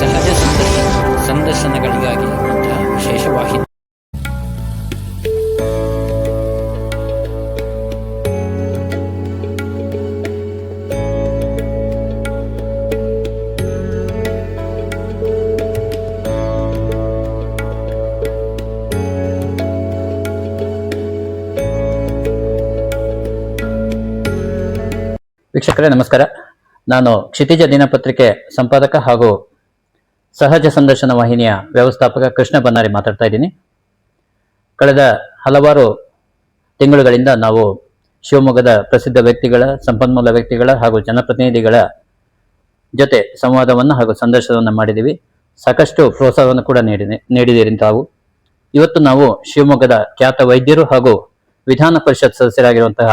ಸಹಜ ಸಂದರ್ಶನ ಸಂದರ್ಶನಗಳಿಗಾಗಿ ಮಾತ್ರ ವಿಶೇಷವಾಹಿನಿ ವೀಕ್ಷಕರೇ ನಮಸ್ಕಾರ. ನಾನು ಕ್ಷಿತಿಜ ದಿನಪತ್ರಿಕೆ ಸಂಪಾದಕ ಹಾಗೂ ಸಹಜ ಸಂದರ್ಶನ ವಾಹಿನಿಯ ವ್ಯವಸ್ಥಾಪಕ ಕೃಷ್ಣ ಬನ್ನಾರಿ ಮಾತಾಡ್ತಾ ಇದ್ದೀನಿ. ಕಳೆದ ಹಲವಾರು ತಿಂಗಳುಗಳಿಂದ ನಾವು ಶಿವಮೊಗ್ಗದ ಪ್ರಸಿದ್ಧ ವ್ಯಕ್ತಿಗಳ, ಸಂಪನ್ಮೂಲ ವ್ಯಕ್ತಿಗಳ ಹಾಗೂ ಜನಪ್ರತಿನಿಧಿಗಳ ಜೊತೆ ಸಂವಾದವನ್ನು ಹಾಗೂ ಸಂದರ್ಶನವನ್ನು ಮಾಡಿದ್ದೀವಿ. ಸಾಕಷ್ಟು ಪ್ರೋತ್ಸಾಹವನ್ನು ಕೂಡ ನೀಡಿದೆ ನೀಡಿದ್ದೀರಿ ತಾವು ಇವತ್ತು ನಾವು ಶಿವಮೊಗ್ಗದ ಖ್ಯಾತ ವೈದ್ಯರು ಹಾಗೂ ವಿಧಾನ ಪರಿಷತ್ ಸದಸ್ಯರಾಗಿರುವಂತಹ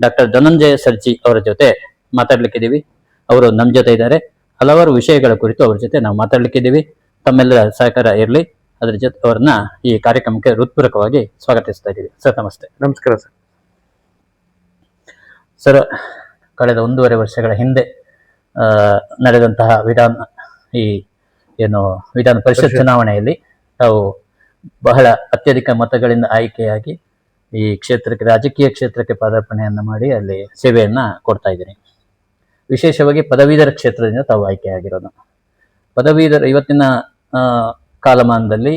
ಡಾಕ್ಟರ್ ಧನಂಜಯ ಸರ್ಜಿ ಅವರ ಜೊತೆ ಮಾತಾಡ್ಲಿಕ್ಕಿದ್ದೀವಿ. ಅವರು ನಮ್ಮ ಜೊತೆ ಇದ್ದಾರೆ. ಹಲವಾರು ವಿಷಯಗಳ ಕುರಿತು ಅವ್ರ ಜೊತೆ ನಾವು ಮಾತಾಡ್ಲಿಕ್ಕಿದ್ದೀವಿ. ತಮ್ಮೆಲ್ಲರ ಸಹಕಾರ ಇರಲಿ. ಅದರ ಜೊತೆ ಅವ್ರನ್ನ ಈ ಕಾರ್ಯಕ್ರಮಕ್ಕೆ ಹೃತ್ಪೂರ್ವಕವಾಗಿ ಸ್ವಾಗತಿಸ್ತಾ ಇದ್ದೀವಿ. ಸರ್ ನಮಸ್ತೆ. ನಮಸ್ಕಾರ ಸರ್. ಸರ್ ಕಳೆದ ಒಂದೂವರೆ ವರ್ಷಗಳ ಹಿಂದೆ ನಡೆದಂತಹ ವಿಧಾನ ಈ ಏನು ವಿಧಾನ ಪರಿಷತ್ ಪರಿಷತ್. ಚುನಾವಣೆಯಲ್ಲಿ ತಾವು ಬಹಳ ಅತ್ಯಧಿಕ ಮತಗಳಿಂದ ಆಯ್ಕೆಯಾಗಿ ಈ ಕ್ಷೇತ್ರಕ್ಕೆ ರಾಜಕೀಯ ಕ್ಷೇತ್ರಕ್ಕೆ ಪಾದಾರ್ಪಣೆಯನ್ನು ಮಾಡಿ ಅಲ್ಲಿ ಸೇವೆಯನ್ನ ಕೊಡ್ತಾ ಇದ್ದೀನಿ ವಿಶೇಷವಾಗಿ ಪದವೀಧರ ಕ್ಷೇತ್ರದಿಂದ ತಾವು ಆಯ್ಕೆಯಾಗಿರೋದು. ಪದವೀಧರ ಇವತ್ತಿನ ಕಾಲಮಾನದಲ್ಲಿ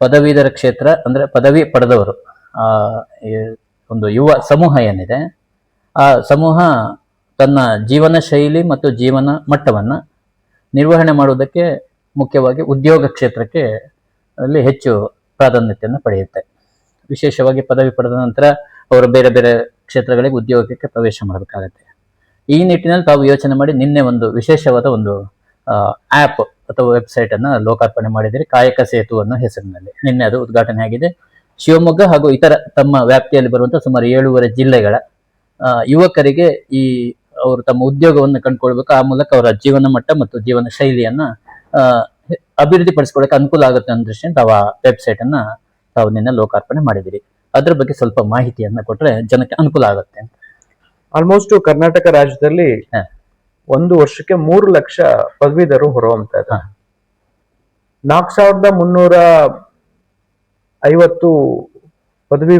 ಪದವೀಧರ ಕ್ಷೇತ್ರ ಅಂದರೆ ಪದವಿ ಪಡೆದವರು ಒಂದು ಯುವ ಸಮೂಹ ಏನಿದೆ, ಆ ಸಮೂಹ ತನ್ನ ಜೀವನ ಶೈಲಿ ಮತ್ತು ಜೀವನ ಮಟ್ಟವನ್ನು ನಿರ್ವಹಣೆ ಮಾಡುವುದಕ್ಕೆ ಮುಖ್ಯವಾಗಿ ಉದ್ಯೋಗ ಕ್ಷೇತ್ರಕ್ಕೆ ಅಲ್ಲಿ ಹೆಚ್ಚು ಪ್ರಾಧಾನ್ಯತೆಯನ್ನು ಪಡೆಯುತ್ತೆ. ವಿಶೇಷವಾಗಿ ಪದವಿ ಪಡೆದ ನಂತರ ಅವರು ಬೇರೆ ಬೇರೆ ಕ್ಷೇತ್ರಗಳಿಗೆ ಉದ್ಯೋಗಕ್ಕೆ ಪ್ರವೇಶ ಮಾಡಬೇಕಾಗತ್ತೆ. ಈ ನಿಟ್ಟಿನಲ್ಲಿ ತಾವು ಯೋಚನೆ ಮಾಡಿ ನಿನ್ನೆ ಒಂದು ವಿಶೇಷವಾದ ಒಂದು ಆ್ಯಪ್ ಅಥವಾ ವೆಬ್ಸೈಟ್ ಅನ್ನು ಲೋಕಾರ್ಪಣೆ ಮಾಡಿದಿರಿ ಕಾಯಕ ಸೇತು ಅನ್ನೋ ಹೆಸರಿನಲ್ಲಿ. ನಿನ್ನೆ ಅದು ಉದ್ಘಾಟನೆ ಆಗಿದೆ. ಶಿವಮೊಗ್ಗ ಹಾಗೂ ಇತರ ತಮ್ಮ ವ್ಯಾಪ್ತಿಯಲ್ಲಿ ಬರುವಂತಹ ಸುಮಾರು ಏಳೂವರೆ ಜಿಲ್ಲೆಗಳ ಯುವಕರಿಗೆ ಈ ಅವರು ತಮ್ಮ ಉದ್ಯೋಗವನ್ನು ಕಂಡುಕೊಳ್ಬೇಕು. ಆ ಮೂಲಕ ಅವರ ಜೀವನ ಮಟ್ಟ ಮತ್ತು ಜೀವನ ಶೈಲಿಯನ್ನ ಅಭಿವೃದ್ಧಿಪಡಿಸ್ಕೊಳ್ಳಕ್ಕೆ ಅನುಕೂಲ ಆಗುತ್ತೆ ಅನ್ನೋ ದೃಷ್ಟಿಯಿಂದ ತಾವು ಆ ವೆಬ್ಸೈಟ್ ಅನ್ನ ತಾವು ನಿನ್ನೆ ಲೋಕಾರ್ಪಣೆ ಮಾಡಿದಿರಿ ಅದ್ರ ಬಗ್ಗೆ ಸ್ವಲ್ಪ ಮಾಹಿತಿಯನ್ನ ಕೊಟ್ರೆ ಜನಕ್ಕೆ ಅನುಕೂಲ ಆಗುತ್ತೆ ಅಂತ. ಆಲ್ಮೋಸ್ಟ್ ಕರ್ನಾಟಕ ರಾಜ್ಯದಲ್ಲಿ ಒಂದು ವರ್ಷಕ್ಕೆ ಮೂರು ಲಕ್ಷ ಪದವೀಧರು ಹೊರಹೊಮ್ತಾ ಹ. ಇದ್ದಾರೆ ನಾಲ್ಕು ಸಾವಿರದ ಮುನ್ನೂರ ಐವತ್ತು ಪದವಿ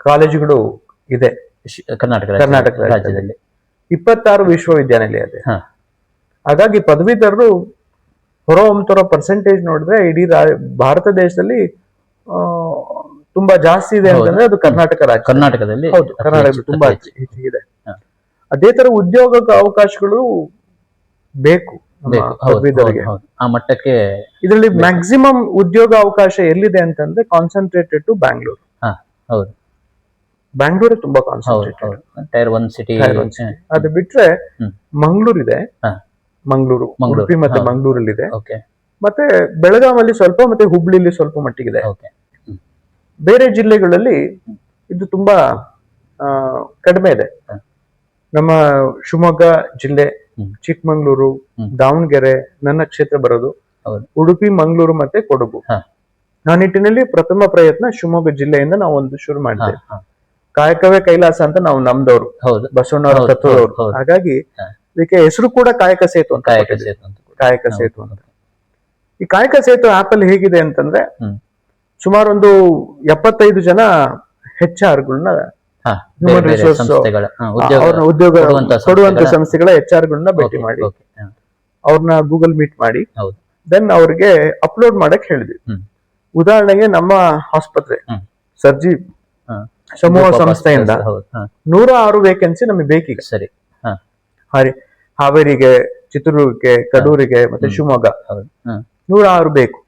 ಕಾಲೇಜುಗಳು ಇದೆ ಕರ್ನಾಟಕ ಕರ್ನಾಟಕ ರಾಜ್ಯದಲ್ಲಿ. ಇಪ್ಪತ್ತಾರು ವಿಶ್ವವಿದ್ಯಾನಿಲಯ ಇದೆ. ಹಾಗಾಗಿ ಪದವೀಧರರು ಹೊರಹೊಮ್ಮತಿರೋ ಪರ್ಸೆಂಟೇಜ್ ನೋಡಿದ್ರೆ ಇಡೀ ಭಾರತ ದೇಶದಲ್ಲಿ ತುಂಬಾ ಜಾಸ್ತಿ ಇದೆ ಅಂತಂದ್ರೆ ಅದು ಕರ್ನಾಟಕ ರಾಜ್ಯ. ಕರ್ನಾಟಕದಲ್ಲಿ ಹೌದು ಕರ್ನಾಟಕ ತುಂಬಾ ಹೆಚ್ಚಿಗಿದೆ ಅದೇ ತರ ಉದ್ಯೋಗ ಅವಕಾಶಗಳು ಬೇಕು. ಆ ಮಟ್ಟಕ್ಕೆ ಇದರಲ್ಲಿ ಮ್ಯಾಕ್ಸಿಮಮ್ ಉದ್ಯೋಗ ಅವಕಾಶ ಎಲ್ಲಿದೆ ಅಂತಂದ್ರೆ ಕಾನ್ಸಂಟ್ರೇಟೆಡ್ ಟು ಬ್ಯಾಂಗ್ಳೂರ್ ಹೌದು. ಬ್ಯಾಂಗ್ಳೂರ್ ತುಂಬಾ ಟೈರ್ ಒನ್ ಸಿಟಿ ಅದು ಬಿಟ್ರೆ ಮಂಗ್ಳೂರ್ ಇದೆ ಮಂಗ್ಳೂರು. ಮಂಗಳೂರು. ಉಡುಪಿ ಮತ್ತೆ ಮಂಗ್ಳೂರಲ್ಲಿ ಇದೆ ಓಕೆ ಮತ್ತೆ ಬೆಳಗಾವಲ್ಲಿ ಸ್ವಲ್ಪ ಮತ್ತೆ ಹುಬ್ಳಿಲಿ ಸ್ವಲ್ಪ ಮಟ್ಟಿಗಿದೆ. ಓಕೆ. ಬೇರೆ ಜಿಲ್ಲೆಗಳಲ್ಲಿ ಇದು ತುಂಬಾ ಕಡಿಮೆ ಇದೆ ನಮ್ಮ ಶಿವಮೊಗ್ಗ ಜಿಲ್ಲೆ. ಚಿಕ್ಕಮಂಗ್ಳೂರು ದಾವಣಗೆರೆ ನನ್ನ ಕ್ಷೇತ್ರ ಬರೋದು. ಉಡುಪಿ ಮಂಗಳೂರು ಮತ್ತೆ ಕೊಡಗು ನಾ ಆ ನಿಟ್ಟಿನಲ್ಲಿ ಪ್ರಥಮ ಪ್ರಯತ್ನ ಶಿವಮೊಗ್ಗ ಜಿಲ್ಲೆಯಿಂದ ನಾವು ಒಂದು ಶುರು ಮಾಡಿದ್ದೇವೆ ಕಾಯಕವೇ ಕೈಲಾಸ ಅಂತ ನಾವು ನಮ್ದವ್ರು ಹೌದು ಬಸವಣ್ಣವರ ತತ್ವದವ್ರು. ಹಾಗಾಗಿ. ಇದಕ್ಕೆ ಹೆಸರು ಕೂಡ ಕಾಯಕ ಸೇತು ಅಂತ ಕಾಯಕ. ಸೇತು ಅಂತ. ಕಾಯಕ ಸೇತು ಅಂತ ಈ ಕಾಯಕ ಸೇತು ಆಪ್ ಅಲ್ಲಿ ಹೇಗಿದೆ ಅಂತಂದ್ರೆ. ಸುಮಾರು ಒಂದು ಎಪ್ಪತ್ತೈದು ಜನ ಹೆಚ್ ಆರ್ ಗಳನ್ನ ಹ್ಯೂಮನ್ ಹಾ, ಉದ್ಯೋಗ ಅವ್ರನ್ನ ಉದ್ಯೋಗ ಕೊಡುವಂತ ಸಂಸ್ಥೆಗಳ- ಹೆಚ್ ಎಚ್ ಆರ್ ಗಳನ್ನ ಭೇಟಿ ಮಾಡಿ. ಅವ್ರನ್ನ ಗೂಗಲ್ ಮೀಟ್ ಮಾಡಿ. ದೆನ್ ಅವ್ರಿಗೆ ಅಪ್ಲೋಡ್ ಮಾಡಕ್ ಹೇಳಿದ್ವಿ. ಉದಾಹರಣೆಗೆ ನಮ್ಮ ಆಸ್ಪತ್ರೆ ಸರ್ಜಿ. ಸಮೂಹ ಸಂಸ್ಥೆಯಿಂದ ನೂರ ಆರು ವೇಕೆನ್ಸಿ ನಮಗೆ ಬೇಕೀಗ ಸರಿ ಹಾರಿ ಹಾವೇರಿಗೆ ಚಿತ್ರದುರ್ಗಕ್ಕೆ ಕಡೂರಿಗೆ ಮತ್ತೆ. ಶಿವಮೊಗ್ಗ ನೂರ ಆರು ಬೇಕು.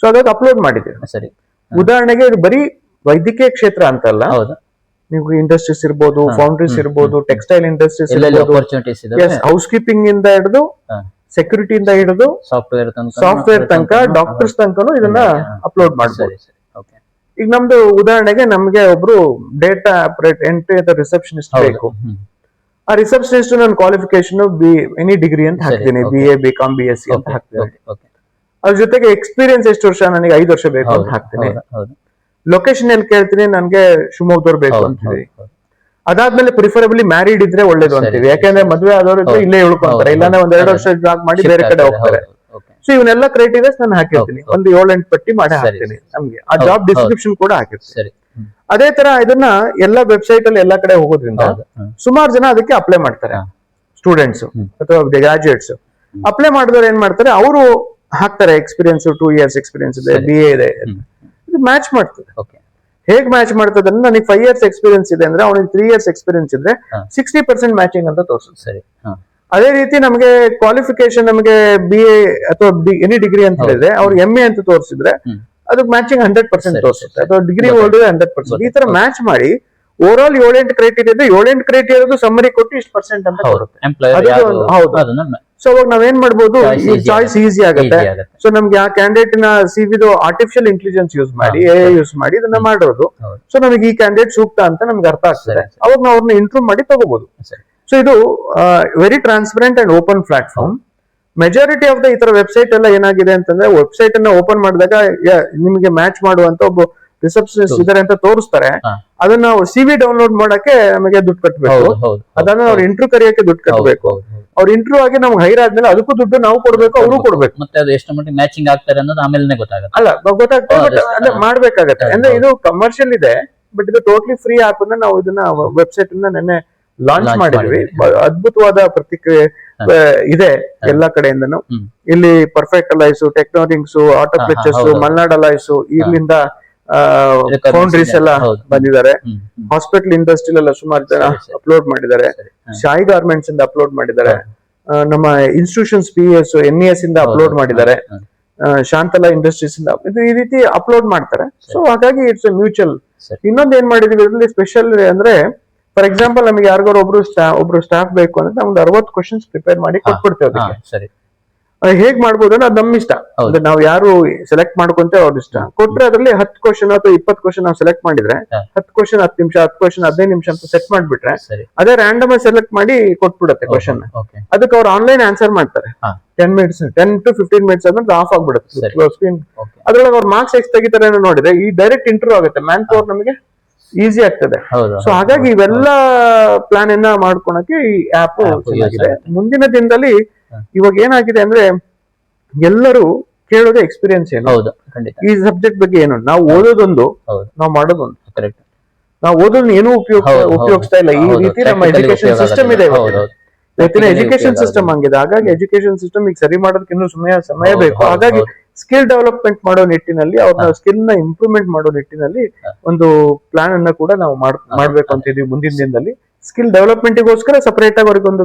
ಸೊ ಅದಕ್ಕೆ ಅಪ್ಲೋಡ್ ಮಾಡಿದ್ದೀವಿ ಸರಿ. ಉದಾಹರಣೆಗೆ ಇದು ಬರೀ ವೈದ್ಯಕೀಯ ಕ್ಷೇತ್ರ ಅಂತಲ್ಲ. ನೀವು ಇಂಡಸ್ಟ್ರೀಸ್ ಇರ್ಬೋದು ಫೌಂಡ್ರೀಸ್ ಇರ್ಬೋದು ಟೆಕ್ಸ್ಟೈಲ್ ಇಂಡಸ್ಟ್ರೀಸ್ ಹೌಸ್ ಕೀಪಿಂಗ್ ಇಂದ ಹಿಡಿದು ಸೆಕ್ಯೂರಿಟಿ ಇಂದ ಹಿಡಿದು ಸಾಫ್ಟ್ವೇರ್ ತನಕ ಸಾಫ್ಟ್ವೇರ್ ತನಕ ಡಾಕ್ಟರ್ಸ್ ತನಕನು ಇದನ್ನ ಅಪ್ಲೋಡ್ ಮಾಡ್ಬೋದು. ಓಕೆ ಈಗ ನಮ್ದು ಉದಾಹರಣೆಗೆ ನಮ್ಗೆ ಒಬ್ರು ಡೇಟಾ ಆಪರೇಟ್ ಎಂಟ್ರಿ ಅಂತ ರಿಸೆಪ್ಷನಿಸ್ಟ್ ಬೇಕು. ಆ ರಿಸೆಪ್ಷನಿಸ್ಟ್ ನನ್ನ ಕ್ವಾಲಿಫಿಕೇಶನ್ ಬಿ ಎನಿ ಡಿಗ್ರಿ ಅಂತ ಹಾಕ್ತೀನಿ B A B com B S C ಅಂತ ಹಾಕ್ತೀನಿ. ಅದ್ರ ಜೊತೆಗೆ ಎಕ್ಸ್ಪೀರಿಯನ್ಸ್ ಎಷ್ಟು ವರ್ಷ ನನಗೆ ಐದು ವರ್ಷ ಬೇಕು ಅಂತ ಹಾಕ್ತೇನೆ. ಲೊಕೇಶನ್ ಎಲ್ಲಿ ಕೇಳ್ತೀನಿ ನನ್ಗೆ ಶಿವಮೊಗ್ಗದವ್ರು ಬೇಕು ಅಂತೀವಿ. ಅದಾದ್ಮೇಲೆ ಪ್ರಿಫರಬಲಿ ಮ್ಯಾರಿಡ್ ಇದ್ರೆ ಒಳ್ಳೇದು ಅಂತೀವಿ. ಯಾಕಂದ್ರೆ ಮದುವೆ ಆದವರು ಇದ್ರೆ ಇಲ್ಲೇ ಉಳ್ಕೊಂತಾರೆ. ಇಲ್ಲಾಂದ್ರೆ ಒಂದ್ ಎರಡು ವರ್ಷ ಜಾಬ್ ಮಾಡಿ ಬೇರೆ ಕಡೆ ಹೋಗ್ತಾರೆ. ಸೊ ಇವನ್ನೆಲ್ಲ ಕ್ರೈಟೀರಿಯಾಸ್ ನಾನು ಹಾಕಿರ್ತೀನಿ. ಒಂದು ಏಳು ಎಂಟು ಏಳೆಂಟು ಪಟ್ಟಿ ಮಾಡಿ ಹಾಕ್ತೀನಿ ನಮ್ಗೆ. ಆ ಜಾಬ್ ಡಿಸ್ಕ್ರಿಪ್ಷನ್ ಕೂಡ ಹಾಕಿರ್ತೀನಿ. ಅದೇ ತರ ಇದನ್ನ ಎಲ್ಲಾ ವೆಬ್ಸೈಟ್ ಅಲ್ಲಿ ಎಲ್ಲಾ ಕಡೆ ಹೋಗೋದ್ರಿಂದ ಸುಮಾರು ಜನ ಅದಕ್ಕೆ ಅಪ್ಲೈ ಮಾಡ್ತಾರೆ. ಸ್ಟೂಡೆಂಟ್ಸ್ ಅಥವಾ ಗ್ರಾಜುಯೇಟ್ಸ್ ಅಪ್ಲೈ ಮಾಡಿದವ್ರು ಏನ್ ಮಾಡ್ತಾರೆ? ಅವರು ಹಾಕ್ತಾರೆ ಎಕ್ಸ್ಪೀರಿಯನ್ಸ್ ಟೂ ಇಯರ್ಸ್ ಎಕ್ಸ್ಪೀರಿಯನ್ಸ್ ಇದೆ. ಬಿ ಎ ಇದೆ. ಇದು ಮ್ಯಾಚ್ ಮಾಡ್ತದೆ. ಹೇಗ್ ಮ್ಯಾಚ್ ಮಾಡ್ತದೆ ಅಂದ್ರೆ ನನಗೆ ಫೈವ್ ಇಯರ್ಸ್ ಎಕ್ಸ್ಪೀರಿಯನ್ಸ್ ಇದೆ ಅಂದ್ರೆ ಅವನಿಗೆ ತ್ರೀ ಇಯರ್ಸ್ ಎಕ್ಸ್ಪೀರಿಯನ್ಸ್ ಇದ್ರೆ. ಸಿಕ್ಸ್ಟಿ ಪರ್ಸೆಂಟ್ ಮ್ಯಾಚಿಂಗ್ ಅಂತ ತೋರಿಸುತ್ತೆ. ಸರಿ. ಅದೇ ರೀತಿ ನಮಗೆ ಕ್ವಾಲಿಫಿಕೇಶನ್ ನಮಗೆ ಬಿ ಎ ಅಥವಾ ಎನಿ ಡಿಗ್ರಿ ಅಂತ. ಹೇಳಿದ್ರೆ ಅವ್ರು ಎಂ ಎ ಅಂತ ತೋರಿಸಿದ್ರೆ ಅದಕ್ಕೆ ಅದು ಮ್ಯಾಚಿಂಗ್ ಹಂಡ್ರೆಡ್ ಪರ್ಸೆಂಟ್ ತೋರಿಸುತ್ತೆ. ಅಥವಾ degree old holder hundred percent ಈ ತರ ಮ್ಯಾಚ್ ಮಾಡಿ ಓವರ್ ಆಲ್ ಏಳೆಂಟು ಕ್ರೈಟೀರಿಯಾ ಇದೆ ಏಳೆಂಟು ಕ್ರೈಟೀರಿಯಾದು ಸಮ್ಮರಿ ಕೊಟ್ಟು ಇಷ್ಟು ಪರ್ಸೆಂಟ್ ಅಂತ ಹೌದು. ಸೊ ಅವಾಗ ನಾವೇನ್ ಮಾಡ್ಬೋದು? ಚಾಯ್ಸ್ ಈಸಿ ಆಗುತ್ತೆ. ಸೊ ನಮ್ಗೆ ಆ ಕ್ಯಾಂಡಿಡೇಟ್ನ ಸಿವಿದು ಆರ್ಟಿಫಿಷಿಯಲ್ ಇಂಟೆಲಿಜೆನ್ಸ್ ಯೂಸ್ ಮಾಡಿ ಎ ಯೂಸ್ ಮಾಡಿ ಇದನ್ನ ಮಾಡೋದು. ಸೊ ನಮಗೆ ಈ ಕ್ಯಾಂಡಿಡೇಟ್ ಸೂಕ್ತ ಅಂತ ನಮ್ಗೆ ಅರ್ಥ ಆಗ್ತದೆ. ಅವಾಗ ನಾವು ಅವ್ರನ್ನ ಇಂಪ್ರೂವ್ ಮಾಡಿ ತಗೋಬಹುದು. ಸೊ ಇದು very transparent and open platform majority of the ಈ ತರ ವೆಬ್ಸೈಟ್ ಎಲ್ಲ ಏನಾಗಿದೆ ಅಂತಂದ್ರೆ ವೆಬ್ಸೈಟ್ ಅನ್ನ ಓಪನ್ ಮಾಡಿದಾಗ ನಿಮಗೆ ಮ್ಯಾಚ್ ಮಾಡುವಂತ ಒಬ್ಬ ರಿಸೆಪ್ಷನಿಸ್ಟ್. ಇದಾರೆ ಅಂತ ತೋರಿಸ್ತಾರೆ. ಅದನ್ನ ಸಿವಿ ಡೌನ್ಲೋಡ್ ಮಾಡಕ್ಕೆ ನಮಗೆ ದುಡ್ಡು ಕಟ್ಟಬೇಕು ಅದನ್ನ ಅವ್ರ ಇಂಟರ್ವ್ಯೂ ಕರಿಯಕ್ಕೆ ದುಡ್ಡು ಕಟ್ಟಬೇಕು. ಅವ್ರ ಇಂಟರ್ವ್ಯೂ ಆಗಿ ನಮ್ಗೆ ಹೈರ್ ಆದ್ಮೇಲೆ ಅದಕ್ಕೂ ದುಡ್ಡು ನಾವು ಕೊಡ್ಬೇಕು ಅವರು ಕೊಡ್ಬೇಕು. ಮತ್ತೆ ಅದು ಎಷ್ಟು ಮಟ್ಟಿಗೆ ಮ್ಯಾಚಿಂಗ್ ಆಗ್ತಾರೆ ಅನ್ನೋದು ಆಮೇಲೆ ಗೊತ್ತಾಗುತ್ತೆ. ಅಲ್ಲ ಗೊತ್ತಾಗ್ತದೆ ಹೌದು, but ಅದೇ ಹಾ. ಮಾಡ್ಬೇಕಾಗತ್ತೆ. ಅಂದ್ರೆ ಇದು ಕಮರ್ಷಿಯಲ್ ಇದೆ ಬಟ್ ಇದು ಟೋಟ್ಲಿ ಫ್ರೀ ಆಪ್ ಅನ್ನ ನಾವು ಇದನ್ನ ವೆಬ್ಸೈಟ್ ಅನ್ನ ನೆನ್ನೆ ಲಾಂಚ್ ಮಾಡಿದ್ವಿ. ಅದ್ಭುತವಾದ ಪ್ರತಿಕ್ರಿಯೆ ಇದೆ. ಎಲ್ಲಾ ಕಡೆಯಿಂದನು. ಇಲ್ಲಿ perfect alloys ಟೆಕ್ನೋರಿಂಗ್ಸ್ auto clutches Malnad alloys ಇಲ್ಲಿಂದ ಫೌಂಡ್ರೀಸ್ ಎಲ್ಲ. ಬಂದಿದ್ದಾರೆ. ಹಾಸ್ಪಿಟಲ್ ಇಂಡಸ್ಟ್ರಿ ಎಲ್ಲ ಸುಮಾರು ಜನ. ಅಪ್ಲೋಡ್ ಮಾಡಿದ್ದಾರೆ. ಶಾಯಿ ಗಾರ್ಮೆಂಟ್ಸ್ ಇಂದ ಅಪ್ಲೋಡ್ ಮಾಡಿದ್ದಾರೆ. ನಮ್ಮ institutions P S N S ಇಂದ ಅಪ್ಲೋಡ್ ಮಾಡಿದ್ದಾರೆ. ಶಾಂತಲಾ ಇಂಡಸ್ಟ್ರೀಸ್ ಇಂದ ಇದು ಈ ರೀತಿ ಅಪ್ಲೋಡ್ ಮಾಡ್ತಾರೆ. ಸೊ ಹಾಗಾಗಿ ಇಟ್ಸ್ ಮ್ಯೂಚುವಲ್ ಸರಿ. ಇನ್ನೊಂದು ಏನ್ ಮಾಡಿದೀವಿ ಇದರಲ್ಲಿ ಸ್ಪೆಷಲ್ ಅಂದ್ರೆ ಫಾರ್ ಎಕ್ಸಾಂಪಲ್ ನಮಗೆ ಯಾರಿಗಾರು ಒಬ್ರು ಒಬ್ರು ಸ್ಟಾಫ್ ಬೇಕು ಅಂದ್ರೆ ಒಂದು ಅರವತ್ತು ಕ್ವಶನ್ಸ್ ಪ್ರಿಪೇರ್ ಮಾಡಿ ಕೊಟ್ಬಿಡ್ತೇವೆ ಸರಿ. ಹೇಗ್ ಮಾಡ್ಬೋದು ಅಂದ್ರೆ ಅದು ನಮ್ಮ ಇಷ್ಟ. ಅಂದ್ರೆ ನಾವು ಯಾರು ಸೆಲೆಕ್ಟ್ ಮಾಡ್ಕೊಂತೇವೆ ಅವ್ರ ಇಷ್ಟ. ಕೊಟ್ರೆ ಅದರಲ್ಲಿ ಹತ್ತು ಕ್ವಶನ್ ಅಥವಾ ಇಪ್ಪತ್ತು ಕ್ವಶನ್ ನಾವು ಸೆಲೆಕ್ಟ್ ಮಾಡಿದ್ರೆ ಹತ್ ಹತ್ತು ಕ್ವಶನ್ ಹತ್ತು ನಿಮಿಷ ಹತ್ತು ಕ್ವಶನ್ ಹದಿನೈದು ನಿಮಿಷ ಅಂತ ಸೆಟ್ ಮಾಡ್ಬಿಟ್ರೆ ಅದೇ ರ್ಯಾಂಡಮ್ ಸೆಲೆಕ್ಟ್ ಮಾಡಿ ಕೊಟ್ಬಿಡುತ್ತೆ ಕ್ವಶನ್ ಅದಕ್ಕೆ ಅವ್ರು ಆನ್ಲೈನ್ ಆನ್ಸರ್ ಮಾಡ್ತಾರೆ. Ten minutes ten to fifteen minutes ಆದ್ಮೇಲೆ ಆಫ್ ಆಗ್ಬಿಡುತ್ತೆ. ಸ್ಕ್ರೀನ್ ಅದ್ರೊಳಗೆ ಅವ್ರ ಮಾರ್ಕ್ಸ್ ಎಷ್ಟು ತೆಗಿತಾರೆ ನೋಡಿದ್ರೆ ಈ ಡೈರೆಕ್ಟ್ ಇಂಟರ್ವ್ಯೂ ಆಗುತ್ತೆ. ಮ್ಯಾನ್ ಪವರ್ ನಮಗೆ ಈಸಿ ಆಗ್ತದೆ. ಸೊ ಹಾಗಾಗಿ ಇವೆಲ್ಲ ಪ್ಲಾನ್ ಅನ್ನ ಮಾಡ್ಕೊಳಕ್ಕೆ ಈ ಆಪ್ ಮುಂದಿನ ದಿನದಲ್ಲಿ. ಇವಾಗ ಏನಾಗಿದೆ ಅಂದ್ರೆ ಎಲ್ಲರೂ ಕೇಳೋದೇ ಎಕ್ಸ್ಪೀರಿಯನ್ಸ್ ಏನು. ಹೌದು ಖಂಡಿತ. ಈ ಸಬ್ಜೆಕ್ಟ್ ಬಗ್ಗೆ ಏನು. ನಾವು ಓದೋದೊಂದು ನಾವು ಮಾಡೋದೊಂದು. ಕರೆಕ್ಟ್ ನಾವು ಓದೋದನ್ನ ಏನೂ ಉಪಯೋಗ. ಉಪಯೋಗಿಸ್ತಾ ಇಲ್ಲ. ಈ ರೀತಿ ನಮ್ಮ ಎಜುಕೇಶನ್ ಸಿಸ್ಟಮ್ ಇದೆ. ಇವತ್ತಿನ. ಎಜುಕೇಶನ್ ಸಿಸ್ಟಮ್ ಹಂಗಿದೆ. ಹಾಗಾಗಿ ಎಜುಕೇಶನ್ ಸಿಸ್ಟಮ್ ಈಗ ಸರಿ ಮಾಡೋದಕ್ಕೆ ಇನ್ನೂ ಸಮಯ ಸಮಯ ಬೇಕು. ಹಾಗಾಗಿ ಸ್ಕಿಲ್ ಡೆವಲಪ್ಮೆಂಟ್ ಮಾಡೋ ನಿಟ್ಟಿನಲ್ಲಿ ಅವ್ರನ್ನ ಸ್ಕಿಲ್ನ ಇಂಪ್ರೂವ್ಮೆಂಟ್ ಮಾಡೋ ನಿಟ್ಟಿನಲ್ಲಿ ಒಂದು ಪ್ಲಾನ್ ಅನ್ನ ಕೂಡ ನಾವು. ಮಾಡ್ಬೇಕು ಅಂತ ಇದೀವಿ ಮುಂದಿನ ದಿನದಲ್ಲಿ. ಸ್ಕಿಲ್ ಡೆವಲಪ್ಮೆಂಟ್ ಗೋಸ್ಕರ ಸಪರೇಟ್ ಆಗಿ ಅವ್ರಿಗೆ ಒಂದು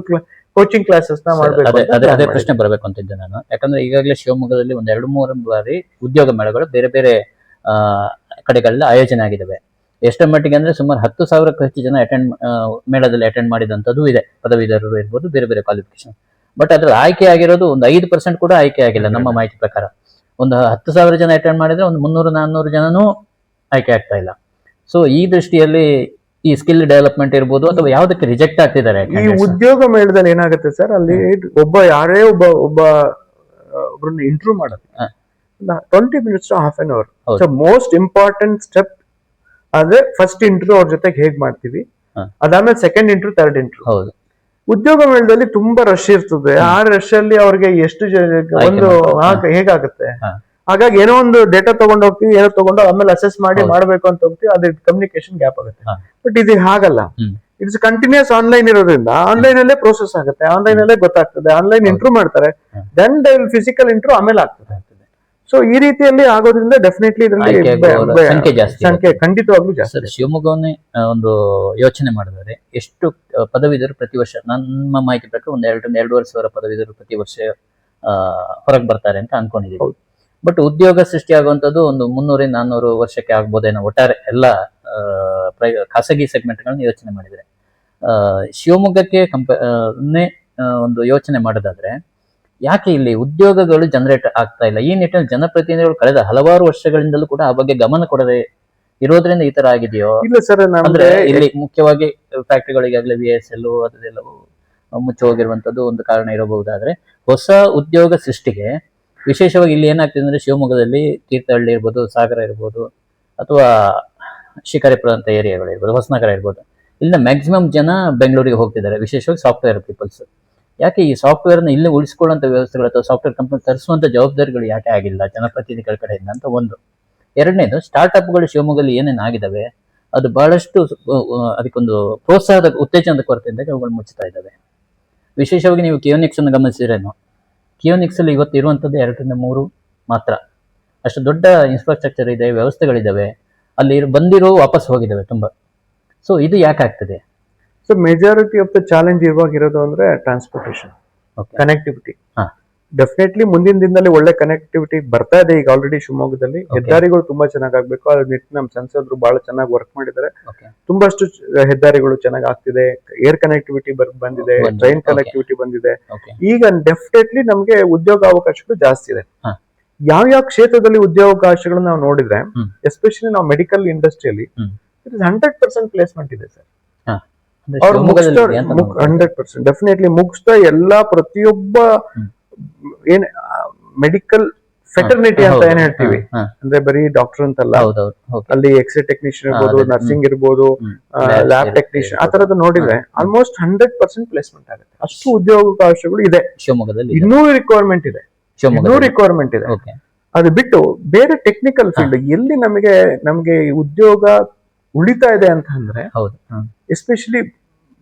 ಕೋಚಿಂಗ್ ಕ್ಲಾಸಸ್ನ ಮಾಡಬೇಕು ಅದೇ ಅಂತ ಅದೇ ಅದೇ ಪ್ರಶ್ನೆ ಬರಬೇಕು ಅಂತಿದ್ದೆ ನಾನು. ಯಾಕಂದ್ರೆ ಈಗಾಗಲೇ ಶಿವಮೊಗ್ಗದಲ್ಲಿ ಒಂದ್ ಎರಡು ಮೂರು ಬಾರಿ ಉದ್ಯೋಗ ಮೇಳಗಳು ಬೇರೆ ಬೇರೆ ಕಡೆಗಳಲ್ಲಿ ಆಯೋಜನೆ ಆಗಿದ್ದಾವೆ ಎಷ್ಟರ ಮಟ್ಟಿಗೆ ಅಂದ್ರೆ ಸುಮಾರು ಹತ್ತು ಸಾವಿರಕ್ಕೂ ಹೆಚ್ಚು ಜನ ಅಟೆಂಡ್ ಮೇಳದಲ್ಲಿ ಅಟೆಂಡ್ ಮಾಡಿದಂಥದ್ದು ಇದೆ. ಪದವೀಧರರು ಇರ್ಬೋದು ಬೇರೆ ಬೇರೆ ಕ್ವಾಲಿಫಿಕೇಶನ್ ಬಟ್ ಅದ್ರ ಆಯ್ಕೆ ಆಗಿರೋದು ಒಂದು ಐದು ಪರ್ಸೆಂಟ್ ಕೂಡ ಆಯ್ಕೆ ಆಗಿಲ್ಲ ನಮ್ಮ ಮಾಹಿತಿ ಪ್ರಕಾರ. ಒಂದು ಹತ್ತು ಸಾವಿರ ಜನ ಅಟೆಂಡ್ ಮಾಡಿದ್ರೆ ಒಂದು ಮುನ್ನೂರು ನಾನ್ನೂರು ಜನನೂ ಆಯ್ಕೆ ಆಗ್ತಾ ಇಲ್ಲ. ಸೊ ಈ ದೃಷ್ಟಿಯಲ್ಲಿ ಈ ಸ್ಕಿಲ್ ಡೆವಲಪ್ಮೆಂಟ್ ಇರ್ಬೋದು ಅಥವಾ ಯಾವ್ದಕ್ಕೆ ರಿಜೆಕ್ಟ್ ಆಗ್ತಿದ್ದಾರೆ ಈ ಉದ್ಯೋಗ ಮೇಳದಲ್ಲಿ ಏನಾಗುತ್ತೆ ಸರ್ ಅಲ್ಲಿ ಒಬ್ಬ ಯಾರೇ ಒಬ್ಬ ಒಬ್ಬ ಒಬ್ಬರನ್ನ ಇಂಟ್ರೂವ್ ಇಂಟರ್ವ್ಯೂ ಮಾಡೋದು twenty minutes half an hour. So most important step ಅಂದ್ರೆ ಫಸ್ಟ್ ಇಂಟರ್ವ್ಯೂ ಅವ್ರ ಜೊತೆಗೆ ಹೇಗ್ ಮಾಡ್ತೀವಿ. ಅದಾದ್ಮೇಲೆ ಸೆಕೆಂಡ್ ಇಂಟರ್ವ್ಯೂ ಥರ್ಡ್ ಇಂಟರ್ವ್ಯೂ ಹೌದು. ಉದ್ಯೋಗ ಮೇಳದಲ್ಲಿ ತುಂಬಾ ರಶ್ ಇರ್ತದೆ. ಆ ರಶ್ ಅಲ್ಲಿ ಅವ್ರಿಗೆ ಎಷ್ಟು ಒಂದು. ಹೇಗಾಗುತ್ತೆ. ಹಾಗಾಗಿ ಏನೋ ಒಂದು ಡೇಟಾ ತಗೊಂಡು ಹೋಗ್ತೀವಿ ಏನೋ ತಗೊಂಡು ಆಮೇಲೆ ಅಸೆಸ್ ಮಾಡಿ ಮಾಡಬೇಕು ಅಂತ ಹೋಗ್ತೀವಿ ಅದ್ರ ಕಮ್ಯುನಿಕೇಶನ್ ಗ್ಯಾಪ್ ಆಗುತ್ತೆ. ಬಟ್ ಇದು ಹಾಗಲ್ಲ. ಇಟ್ಸ್ ಕಂಟಿನ್ಯೂಸ್ ಆನ್ಲೈನ್ ಇರೋದ್ರಿಂದ ಆನ್ಲೈನ್ ಅಲ್ಲೇ ಪ್ರೋಸೆಸ್ ಆಗುತ್ತೆ ಆನ್ಲೈನ್ ಅಲ್ಲೇ ಗೊತ್ತಾಗ್ತದೆ ಆನ್ಲೈನ್ ಇಂಪ್ರೂವ್ ಮಾಡ್ತಾರೆ. ದೆನ್ ದೇ ಫಿಸಿಕಲ್ ಇಂಟ್ರೂ ಆಮೇಲೆ ಆಗ್ತದೆ. ಸೊ ಈ ರೀತಿಯಲ್ಲಿ ಆಗೋದ್ರಿಂದ ಡೆಫಿನೆಟ್ಲಿ ಇದರಲ್ಲಿ ಸಂಖ್ಯೆ ಜಾಸ್ತಿ ಸಂಖ್ಯೆ ಖಂಡಿತವಾಗ್ಲೂ ಜಾಸ್ತಿ ಶಿವಮೊಗ್ಗವನ್ನೇ ಒಂದು ಯೋಚನೆ ಮಾಡಿದರೆ. ಎಷ್ಟು ಪದವೀಧರು ಪ್ರತಿ ವರ್ಷ ನಮ್ಮ ಮಾಹಿತಿ ಪ್ರಕಾರ ಒಂದ್ ಎರಡರಿಂದ ಎರಡೂವರೆ ಸಾವಿರ ಪದವೀಧರು ಪ್ರತಿ ವರ್ಷ ಹೊರಗೆ ಬರ್ತಾರೆ ಅಂತ ಅನ್ಕೊಂಡಿದ್ದೀವಿ. ಬಟ್ ಉದ್ಯೋಗ ಸೃಷ್ಟಿಯಾಗುವಂಥದ್ದು ಒಂದು ಮುನ್ನೂರಿಂದ ನಾನ್ನೂರು ವರ್ಷಕ್ಕೆ ಆಗ್ಬೋದೇನೋ ಒಟ್ಟಾರೆ ಎಲ್ಲ ಖಾಸಗಿ ಪ್ರೈ- ಖಾಸಗಿ ಸೆಗ್ಮೆಂಟ್ಗಳನ್ನ ಯೋಚನೆ ಮಾಡಿದರೆ. ಶಿವಮೊಗ್ಗಕ್ಕೆ ಕಂಪ ನೇ, ಒಂದು ಯೋಚನೆ ಮಾಡೋದಾದ್ರೆ ಯಾಕೆ ಇಲ್ಲಿ ಉದ್ಯೋಗಗಳು ಜನರೇಟ್ ಆಗ್ತಾ ಇಲ್ಲ? ಈ ನಿಟ್ಟಿನಲ್ಲಿ ಜನಪ್ರತಿನಿಧಿಗಳು ಕಳೆದ ಹಲವಾರು ವರ್ಷಗಳಿಂದಲೂ ಕೂಡ ಆ ಬಗ್ಗೆ ಗಮನ ಕೊಡದೆ ಇರೋದ್ರಿಂದ ಈ ತರ ಆಗಿದೆಯೋ? ಇಲ್ಲ ಸರ್ ಅಂದ್ರೆ ಇಲ್ಲಿ ಮುಖ್ಯವಾಗಿ ಫ್ಯಾಕ್ಟ್ರಿಗಳಿಗಾಗಲಿ ವಿ ಎಸ್ ಎಲ್ ಅದೆಲ್ಲವೂ ಮುಚ್ಚಿ ಹೋಗಿರುವಂತದ್ದು ಒಂದು ಕಾರಣ ಇರಬಹುದಾದ್ರೆ ಹೊಸ ಉದ್ಯೋಗ ಸೃಷ್ಟಿಗೆ ವಿಶೇಷವಾಗಿ ಇಲ್ಲಿ ಏನಾಗ್ತದೆ ಅಂದ್ರೆ ಶಿವಮೊಗ್ಗದಲ್ಲಿ ತೀರ್ಥಹಳ್ಳಿ ಇರ್ಬೋದು, ಸಾಗರ ಇರ್ಬೋದು, ಅಥವಾ ಶಿಕಾರಿಪುರ ಅಂತ ಏರಿಯಾಗಳು ಇರ್ಬೋದು, ಹೊಸನಗರ ಇರ್ಬೋದು. ಇಲ್ಲಿಂದ ಮ್ಯಾಕ್ಸಿಮಮ್ ಜನ ಬೆಂಗಳೂರಿಗೆ ಹೋಗ್ತಿದ್ದಾರೆ. ವಿಶೇಷವಾಗಿ ಸಾಫ್ಟ್ವೇರ್ ಪೀಪಲ್ಸ್ ಯಾಕೆ ಈ ಸಾಫ್ಟ್ವೇರ್ನ ಇಲ್ಲಿ ಉಳಿಸ್ಕೊಳ್ಳುವಂಥ ವ್ಯವಸ್ಥೆಗಳು ಅಥವಾ ಸಾಫ್ಟ್ವೇರ್ ಕಂಪನಿ ತರಿಸುವಂಥ ಜವಾಬ್ದಾರಿಗಳು ಯಾಕೆ ಆಗಿಲ್ಲ ಜನಪ್ರತಿನಿಧಿಗಳ ಕಡೆಯಿಂದ ಅಂತ ಒಂದು. ಎರಡನೇದು ಸ್ಟಾರ್ಟ್ಅಪ್ಗಳು ಶಿವಮೊಗ್ಗದಲ್ಲಿ ಏನೇನು ಆಗಿದ್ದಾವೆ ಅದು ಬಹಳಷ್ಟು ಅದಕ್ಕೊಂದು ಪ್ರೋತ್ಸಾಹದ, ಉತ್ತೇಜನದ ಕೊರತೆಯಿಂದ ಅವುಗಳು ಮುಚ್ಚುತ್ತಾ ಇದ್ದಾವೆ ವಿಶೇಷವಾಗಿ ನೀವು ಕಿಯೋನಿಕ್ಸ್ ಅನ್ನು ಗಮನಿಸಿರೇನು ಕಿಯೋನಿಕ್ಸ್ ಅಲ್ಲಿ ಇವತ್ತು ಇರುವಂಥದ್ದು ಎರಡರಿಂದ ಮೂರು ಮಾತ್ರ. ಅಷ್ಟು ದೊಡ್ಡ ಇನ್ಫ್ರಾಸ್ಟ್ರಕ್ಚರ್ ಇದೆ ವ್ಯವಸ್ಥೆಗಳಿದ್ದಾವೆ ಅಲ್ಲಿ ಬಂದಿರೋ ವಾಪಸ್ ಹೋಗಿದ್ದಾವೆ ತುಂಬ. ಸೊ ಇದು ಯಾಕೆ ಆಗ್ತದೆ? So majority of the challenge ಇವಾಗ ಇರೋದು ಅಂದ್ರೆ ಟ್ರಾನ್ಸ್ಪೋರ್ಟೇಷನ್. ಕನೆಕ್ಟಿವಿಟಿ ಹಾ. ಡೆಫಿನೆಟ್ಲಿ ಮುಂದಿನ ದಿನದಲ್ಲಿ ಒಳ್ಳೆ ಕನೆಕ್ಟಿವಿಟಿ ಬರ್ತಾ ಇದೆ ಈಗ ಆಲ್ರೆಡಿ ಶಿವಮೊಗ್ಗದಲ್ಲಿ. ಹೆದ್ದಾರಿಗಳು ತುಂಬಾ ಚೆನ್ನಾಗಿ ಅದ್ರ ನಿಟ್ಟಿನ ನಮ್ಮ ಸಂಸದರು ಬಹಳ ಚೆನ್ನಾಗಿ ವರ್ಕ್ ಮಾಡಿದ್ದಾರೆ. ತುಂಬಾಷ್ಟು ಹೆದ್ದಾರಿಗಳು ಚೆನ್ನಾಗಿ ಆಗ್ತಿದೆ ಏರ್ ಕನೆಕ್ಟಿವಿಟಿ ಬಂದಿದೆ. ಟ್ರೈನ್ ಕನೆಕ್ಟಿವಿಟಿ ಬಂದಿದೆ. ಈಗ ಡೆಫಿನೆಟ್ಲಿ ಉದ್ಯೋಗ ಉದ್ಯೋಗಾವಕಾಶಗಳು ಜಾಸ್ತಿ ಇದೆ. ಯಾವ ಯಾವ ಕ್ಷೇತ್ರದಲ್ಲಿ ಉದ್ಯೋಗಾವಕಾಶಗಳನ್ನ ನಾವು ನೋಡಿದ್ರೆ. ಎಸ್ಪೆಷಲಿ ನಾವು ಮೆಡಿಕಲ್ ಇಂಡಸ್ಟ್ರಿಯಲ್ಲಿ ಇಸ್ ಹಂಡ್ರೆಡ್ ಪರ್ಸೆಂಟ್ ಪ್ಲೇಸ್ಮೆಂಟ್ ಇದೆ ಸರ್. ಹಂಡ್ರೆಡ್ ಪರ್ಸೆಂಟ್ ಡೆಫಿನೆಟ್ಲಿ ಮುಗಿಸ್ತಾ ಎಲ್ಲಾ ಪ್ರತಿಯೊಬ್ಬ. ಏನ್ ಮೆಡಿಕಲ್ ಫೆಟರ್ನಿಟಿ ಅಂತ. ಏನ್ ಹೇಳ್ತೀವಿ? ಅಂದ್ರೆ ಬರೀ ಡಾಕ್ಟರ್ ಅಂತಲ್ಲ? ಅಲ್ಲಿ ಎಕ್ಸ್ರೇ ಟೆಕ್ನಿಷಿಯನ್ ಇರ್ಬೋದು ನರ್ಸಿಂಗ್ ಇರ್ಬೋದು ಲ್ಯಾಬ್ ಟೆಕ್ನಿಷಿಯನ್ ಆ. ತರದ್ದು ನೋಡಿದ್ರೆ ಆಲ್ಮೋಸ್ಟ್ ಹಂಡ್ರೆಡ್ ಪರ್ಸೆಂಟ್ ಪ್ಲೇಸ್ಮೆಂಟ್ ಆಗುತ್ತೆ. ಅಷ್ಟು ಉದ್ಯೋಗಾವಕಾಶಗಳು ಇದೆ. ಶಿವಮೊಗ್ಗದಲ್ಲಿ. ಇನ್ನೂ ರಿಕ್ವೈರ್ಮೆಂಟ್ ಇದೆ. ಇನ್ನೂ ರಿಕ್ವೈರ್ಮೆಂಟ್ ಇದೆ. ಅದು ಬಿಟ್ಟು ಬೇರೆ ಟೆಕ್ನಿಕಲ್ ಫೀಲ್ಡ್ ಎಲ್ಲಿ ನಮಗೆ ನಮಗೆ ಉದ್ಯೋಗ ಉಳಿತಾ ಇದೆ ಅಂತ ಅಂದ್ರೆ. ಎಸ್ಪೆಷಲಿ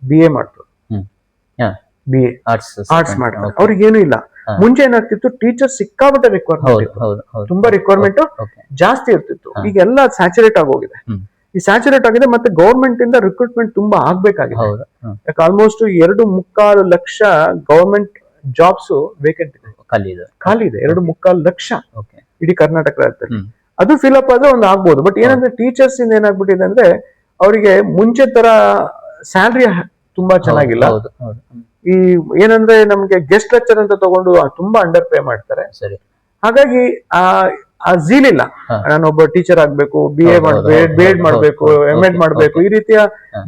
ಬಿ ಎ ಮಾಡ್ತಾರೆ ಬಿ ಎ ಆರ್ಟ್ಸ್ ಆರ್ಟ್ಸ್ ಮಾಡ್ತಾರೆ ಅವ್ರಿಗೇನು ಅವ್ರಿಗೆ ಏನು ಇಲ್ಲ. ಮುಂಚೆ ಏನಾಗ್ತಿತ್ತು? ಟೀಚರ್ ಸಿಕ್ಕಾಪಟ್ಟೆ ರಿಕ್ವೈರ್ಮೆಂಟ್ ತುಂಬಾ ರಿಕ್ವೈರ್ಮೆಂಟ್ ಜಾಸ್ತಿ ಇರ್ತಿತ್ತು. ಈಗ ಎಲ್ಲ ಸ್ಯಾಚುರೇಟ್ ಆಗೋಗಿದೆ. ಈ ಸ್ಯಾಚುರೇಟ್ ಆಗಿದೆ ಮತ್ತೆ ಗೌರ್ಮೆಂಟ್ ಇಂದ ರಿಕ್ರೂಟ್ಮೆಂಟ್ ತುಂಬಾ ಆಗ್ಬೇಕಾಗಿದೆ. ಯಾಕೆ ಆಲ್ಮೋಸ್ಟ್ ಎರಡು ಮುಕ್ಕಾಲು ಲಕ್ಷ ಗವರ್ಮೆಂಟ್ ಜಾಬ್ಸ್ ವೇಕೆಂಟ್ ಇದೆ. ಖಾಲಿ ಇದೆ. ಖಾಲಿ ಇದೆ ಎರಡು ಮುಕ್ಕಾಲು ಲಕ್ಷ. ಇಡೀ ಕರ್ನಾಟಕ ರಾಜ್ಯದಲ್ಲಿ. ಅದು ಅದು ಫಿಲಪ್ ಆದ್ರೆ ಒಂದು ಆಗ್ಬೋದು. ಬಟ್ ಏನಂದ್ರೆ ಟೀಚರ್ಸ್ ಇಂದ ಏನಾಗ್ಬಿಟ್ಟಿದೆ ಅಂದ್ರೆ ಅವರಿಗೆ ಮುಂಚೆ ತರ ಸ್ಯಾಲ್ರಿ ತುಂಬಾ ಚೆನ್ನಾಗಿಲ್ಲ. ಈ ಏನಂದ್ರೆ ನಮ್ಗೆ ಗೆಸ್ಟ್ ಲೆಕ್ಚರ್ ಅಂತ ತಗೊಂಡು ತುಂಬಾ ಅಂಡರ್ ಪೇ ಮಾಡ್ತಾರೆ. ಸರಿ. ಹಾಗಾಗಿ ಆ ಆ ಝೀಲ್ ಇಲ್ಲ. ನಾನೊಬ್ಬ ಟೀಚರ್ ಆಗ್ಬೇಕು ಬಿ ಎ ಮಾಡ್ಬೇಕು ಬಿ ಎಡ್ ಮಾಡ್ಬೇಕು ಎಂ ಎಡ್ ಮಾಡ್ಬೇಕು ಈ ರೀತಿಯ.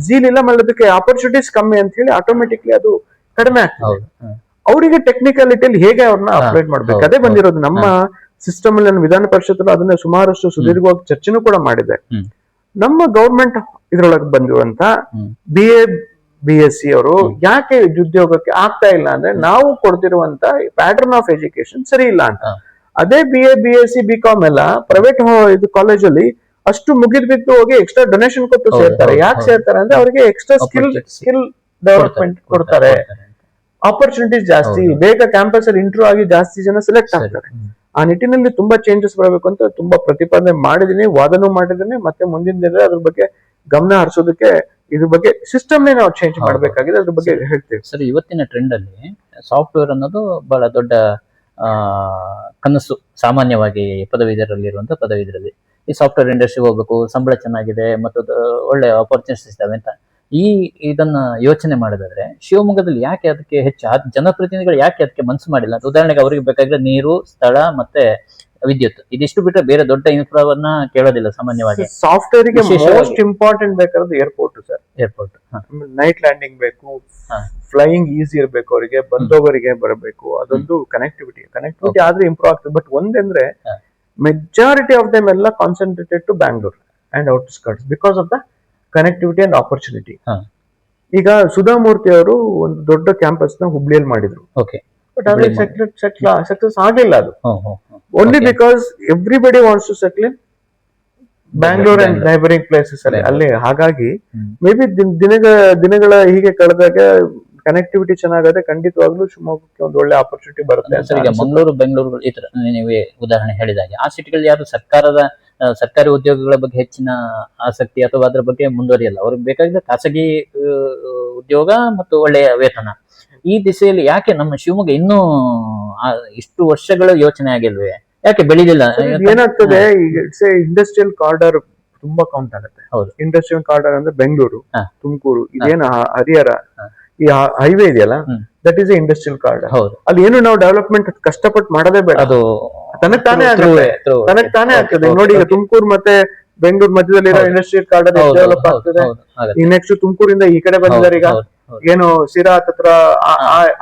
ಝೀಲ್ ಇಲ್ಲ ಮಾಡೋದಕ್ಕೆ ಆಪರ್ಚುನಿಟೀಸ್ ಕಮ್ಮಿ ಅಂತ ಹೇಳಿ ಆಟೋಮೆಟಿಕ್ಲಿ ಅದು ಕಡಿಮೆ ಆಗ್ತದೆ. ಅವರಿಗೆ ಟೆಕ್ನಿಕಾಲಿಟಿಯಲ್ಲಿ ಹೇಗೆ ಅವ್ರನ್ನ ಅಪ್ಡೇಟ್ ಅಪ್ಲೈಡ್ ಮಾಡ್ಬೇಕು? ಅದೇ ಬಂದಿರೋದು ನಮ್ಮ ಸಿಸ್ಟಮ್ ಅಲ್ಲಿ ವಿಧಾನ ಪರಿಷತ್ ಅದನ್ನ ಸುಮಾರಷ್ಟು ಸುದೀರ್ಘವಾಗಿ ಚರ್ಚೆನೂ ಕೂಡ ಮಾಡಿದೆ. ನಮ್ಮ ಗೌರ್ಮೆಂಟ್ ಇದ್ರೊಳಗೆ ಬಂದಿರುವಂತ. B A B S C ಅವರು ಯಾಕೆ ಉದ್ಯೋಗಕ್ಕೆ ಆಗ್ತಾ ಇಲ್ಲ ಅಂದ್ರೆ ನಾವು ಕೊಡ್ತಿರುವಂತ ಪ್ಯಾಟರ್ನ್ ಆಫ್ ಎಜುಕೇಶನ್ ಸರಿ ಇಲ್ಲ ಅಂತ. ಅದೇ B A B S C B com ಎಲ್ಲ ಪ್ರೈವೇಟ್ ಇದು ಕಾಲೇಜಲ್ಲಿ ಅಷ್ಟು ಮುಗಿದ್ ಬಿದ್ದು ಹೋಗಿ ಎಕ್ಸ್ಟ್ರಾ ಡೊನೇಷನ್ ಕೊಟ್ಟು ಸೇರ್ತಾರೆ. ಯಾಕೆ. ಸೇರ್ತಾರೆ ಅಂದ್ರೆ ಅವರಿಗೆ ಎಕ್ಸ್ಟ್ರಾ ಸ್ಕಿಲ್ ಸ್ಕಿಲ್ ಡೆವಲಪ್ಮೆಂಟ್ ಕೊಡ್ತಾರೆ ಆಪರ್ಚುನಿಟೀಸ್ ಜಾಸ್ತಿ. ಬೇಗ ಕ್ಯಾಂಪಸ್ ಅಲ್ಲಿ ಇಂಟರ್ವ್ಯೂ ಆಗಿ ಜಾಸ್ತಿ ಜನ ಸೆಲೆಕ್ಟ್ ಆಗ್ತಾರೆ. ಆ ನಿಟ್ಟಿನಲ್ಲಿ ತುಂಬಾ ಚೇಂಜಸ್ ಬರಬೇಕು ಅಂತ ತುಂಬಾ ಪ್ರತಿಪಾದನೆ ಮಾಡಿದೀನಿ ವಾದನೂ ಮಾಡಿದ್ದೀನಿ ಮತ್ತೆ ಮುಂದಿನ ದಿನ ಅದ್ರ ಬಗ್ಗೆ ಗಮನ ಹರಿಸೋದಕ್ಕೆ ಇದ್ರ ಬಗ್ಗೆ ಸಿಸ್ಟಮ್ನೇ ನಾವು ಚೇಂಜ್. ಮಾಡಬೇಕಾಗಿದೆ ಅದ್ರ ಬಗ್ಗೆ ಹೇಳ್ತೀವಿ. ಸರ್ ಇವತ್ತಿನ ಟ್ರೆಂಡ್ ಅಲ್ಲಿ ಸಾಫ್ಟ್ವೇರ್ ಅನ್ನೋದು ಬಹಳ ದೊಡ್ಡ ಕನಸು ಸಾಮಾನ್ಯವಾಗಿ ಪದವೀಧರಲ್ಲಿರುವಂತ ಪದವೀಧರಲ್ಲಿ ಈ ಸಾಫ್ಟ್ವೇರ್ ಇಂಡಸ್ಟ್ರಿ ಹೋಗ್ಬೇಕು ಸಂಬಳ ಚೆನ್ನಾಗಿದೆ ಮತ್ತು ಒಳ್ಳೆ ಆಪರ್ಚುನಿಟೀಸ್ ಇದಾವೆ ಅಂತ. ಈ ಇದನ್ನ ಯೋಚನೆ ಮಾಡಿದ್ರೆ ಶಿವಮೊಗ್ಗದಲ್ಲಿ ಯಾಕೆ ಅದಕ್ಕೆ ಹೆಚ್ಚು ಜನಪ್ರತಿನಿಧಿಗಳು ಯಾಕೆ ಅದಕ್ಕೆ ಮನಸ್ಸು ಮಾಡಿಲ್ಲ ಅಂತ? ಉದಾಹರಣೆಗೆ ಅವರಿಗೆ ಬೇಕಾಗಿರೋ ನೀರು ಸ್ಥಳ ಮತ್ತೆ ವಿದ್ಯುತ್. ಇದಿಷ್ಟು ಬಿಟ್ಟರೆ ಬೇರೆ ದೊಡ್ಡ ಇನ್ಫ್ರಾವನ್ನ ಕೇಳೋದಿಲ್ಲ ಸಾಮಾನ್ಯವಾಗಿ. ಸಾಫ್ಟ್ವೇರ್ಗೆ ವಿಶೇಷವಾಗಿ- ಮೋಸ್ಟ್ ಇಂಪಾರ್ಟೆಂಟ್ ಬೇಕಾದ್ರೆ airport sir. Airport night landing ಬೇಕು ಹಾ. ಫ್ಲೈಯಿಂಗ್ ಈಸಿ ಇರಬೇಕು ಅವರಿಗೆ ಬಂದೋಗರಿಗೆ ಬರಬೇಕು ಅದೊಂದು ಕನೆಕ್ಟಿವಿಟಿ ಕನೆಕ್ಟಿವಿಟಿ ಆದ್ರೆ ಇಂಪ್ರೂವ್ ಆಗ್ತದೆ. ಬಟ್ ಒಂದಂದ್ರೆ ಹಾ. ಮೆಜಾರಿಟಿ ಆಫ್ ದಮ್ ಎಲ್ಲ concentrated to Bangalore and outskirts because of the connectivity and opportunity ಹಾ. ಈಗ ಸುಧಾಮೂರ್ತಿ ಅವರು ಒಂದು ದೊಡ್ಡ ಕ್ಯಾಂಪಸ್ನ ಹುಬ್ಳಿಯಲ್ಲಿ ಮಾಡಿದ್ರು. ಓಕೆ ಬಟ್ ಹುಬ್ಳಿ ಸಕ್ಸಸ್ ಆಗಿಲ್ಲ ಅದು. Hmm hmm hmm. Only. Because everybody wants to settle in Bangalore and. Neighbouring places ಅಲ್ಲಿ. ಅಲ್ಲಿ ಹಾಗಾಗಿ. ಮೇ ಬಿ ದಿನಗಳ ದಿನಗಳ ಹೀಗೆ ಕಳೆದಾಗ ಕನೆಕ್ಟಿವಿಟಿ ಚೆನ್ನಾಗದೆ ಖಂಡಿತವಾಗ್ಲೂ ಶಿವಮೊಗ್ಗಕ್ಕೆ ಒಂದು ಒಳ್ಳೆ ಆಪರ್ಚುನಿಟಿ ಬರುತ್ತೆ ಸರ್ ಈಗ. ಮಂಗಳೂರು ಬೆಂಗಳೂರು ಈ ತರ ನೀವೇ ಉದಾಹರಣೆ ಹೇಳಿದಾಗೆ ಆ ಸಿಟಿಗಳಲ್ಲಿ ಯಾರು ಸರ್ಕಾರದ ಸರ್ಕಾರಿ ಉದ್ಯೋಗಗಳ ಬಗ್ಗೆ ಹೆಚ್ಚಿನ ಆಸಕ್ತಿ ಅಥವಾ ಅದರ ಬಗ್ಗೆ ಮುಂದುವರಿಯಲ್ಲ ಅವ್ರಿಗೆ ಬೇಕಾಗಿದ್ದ ಖಾಸಗಿ ಉದ್ಯೋಗ ಮತ್ತು ಒಳ್ಳೆಯ ವೇತನ ಈ ದಿಸೆಯಲ್ಲಿ ಯಾಕೆ ನಮ್ಮ ಶಿವಮೊಗ್ಗ ಇನ್ನೂ ಇಷ್ಟು ವರ್ಷಗಳ ಯೋಚನೆ ಆಗಿಲ್ವೇ ಯಾಕೆ ಬೆಳಿಲಿಲ್ಲ? ಏನಾಗ್ತದೆ ಈಗ ಇಂಡಸ್ಟ್ರಿಯಲ್ ಕಾರ್ಡರ್ ತುಂಬಾ ಕೌಂಟ್ ಆಗುತ್ತೆ. ಹೌದು. ಇಂಡಸ್ಟ್ರಿಯಲ್ ಕಾರ್ಡರ್ ಅಂದ್ರೆ ಬೆಂಗಳೂರು ತುಮಕೂರು ಇದೇನ ಹರಿಹರ ಈ ಹೈವೇ ಇದೆಯಲ್ಲ. ದಟ್ ಈಸ್ ಇಂಡಸ್ಟ್ರಿಯಲ್ ಕಾರ್ಡ್ ಅಲ್ಲಿ ಏನು ನಾವು ಡೆವಲಪ್ಮೆಂಟ್ ಕಷ್ಟಪಟ್ಟು ಮಾಡೋದೇ ಬೇಡ. ಅದು ತನಕ ತಾನೇ ಆಗುತ್ತೆ. ತನಕ ತಾನೇ ಆಗ್ತದೆ. ನೋಡಿ ಈಗ. ತುಮಕೂರು ಮತ್ತೆ ಬೆಂಗಳೂರು ಮಧ್ಯದಲ್ಲಿರೋ ಹೌದು. ಇಂಡಸ್ಟ್ರಿಯಲ್ ಕಾರ್ಡ್ ಡೆವಲಪ್ ಆಗ್ತದೆ. ಈ ನೆಕ್ಸ್ಟ್ ತುಮಕೂರಿಂದ ಈ ಕಡೆ ಬಂದಿದ್ದಾರೆ ಈಗ ಏನು ಸಿರಾ ಹತ್ರ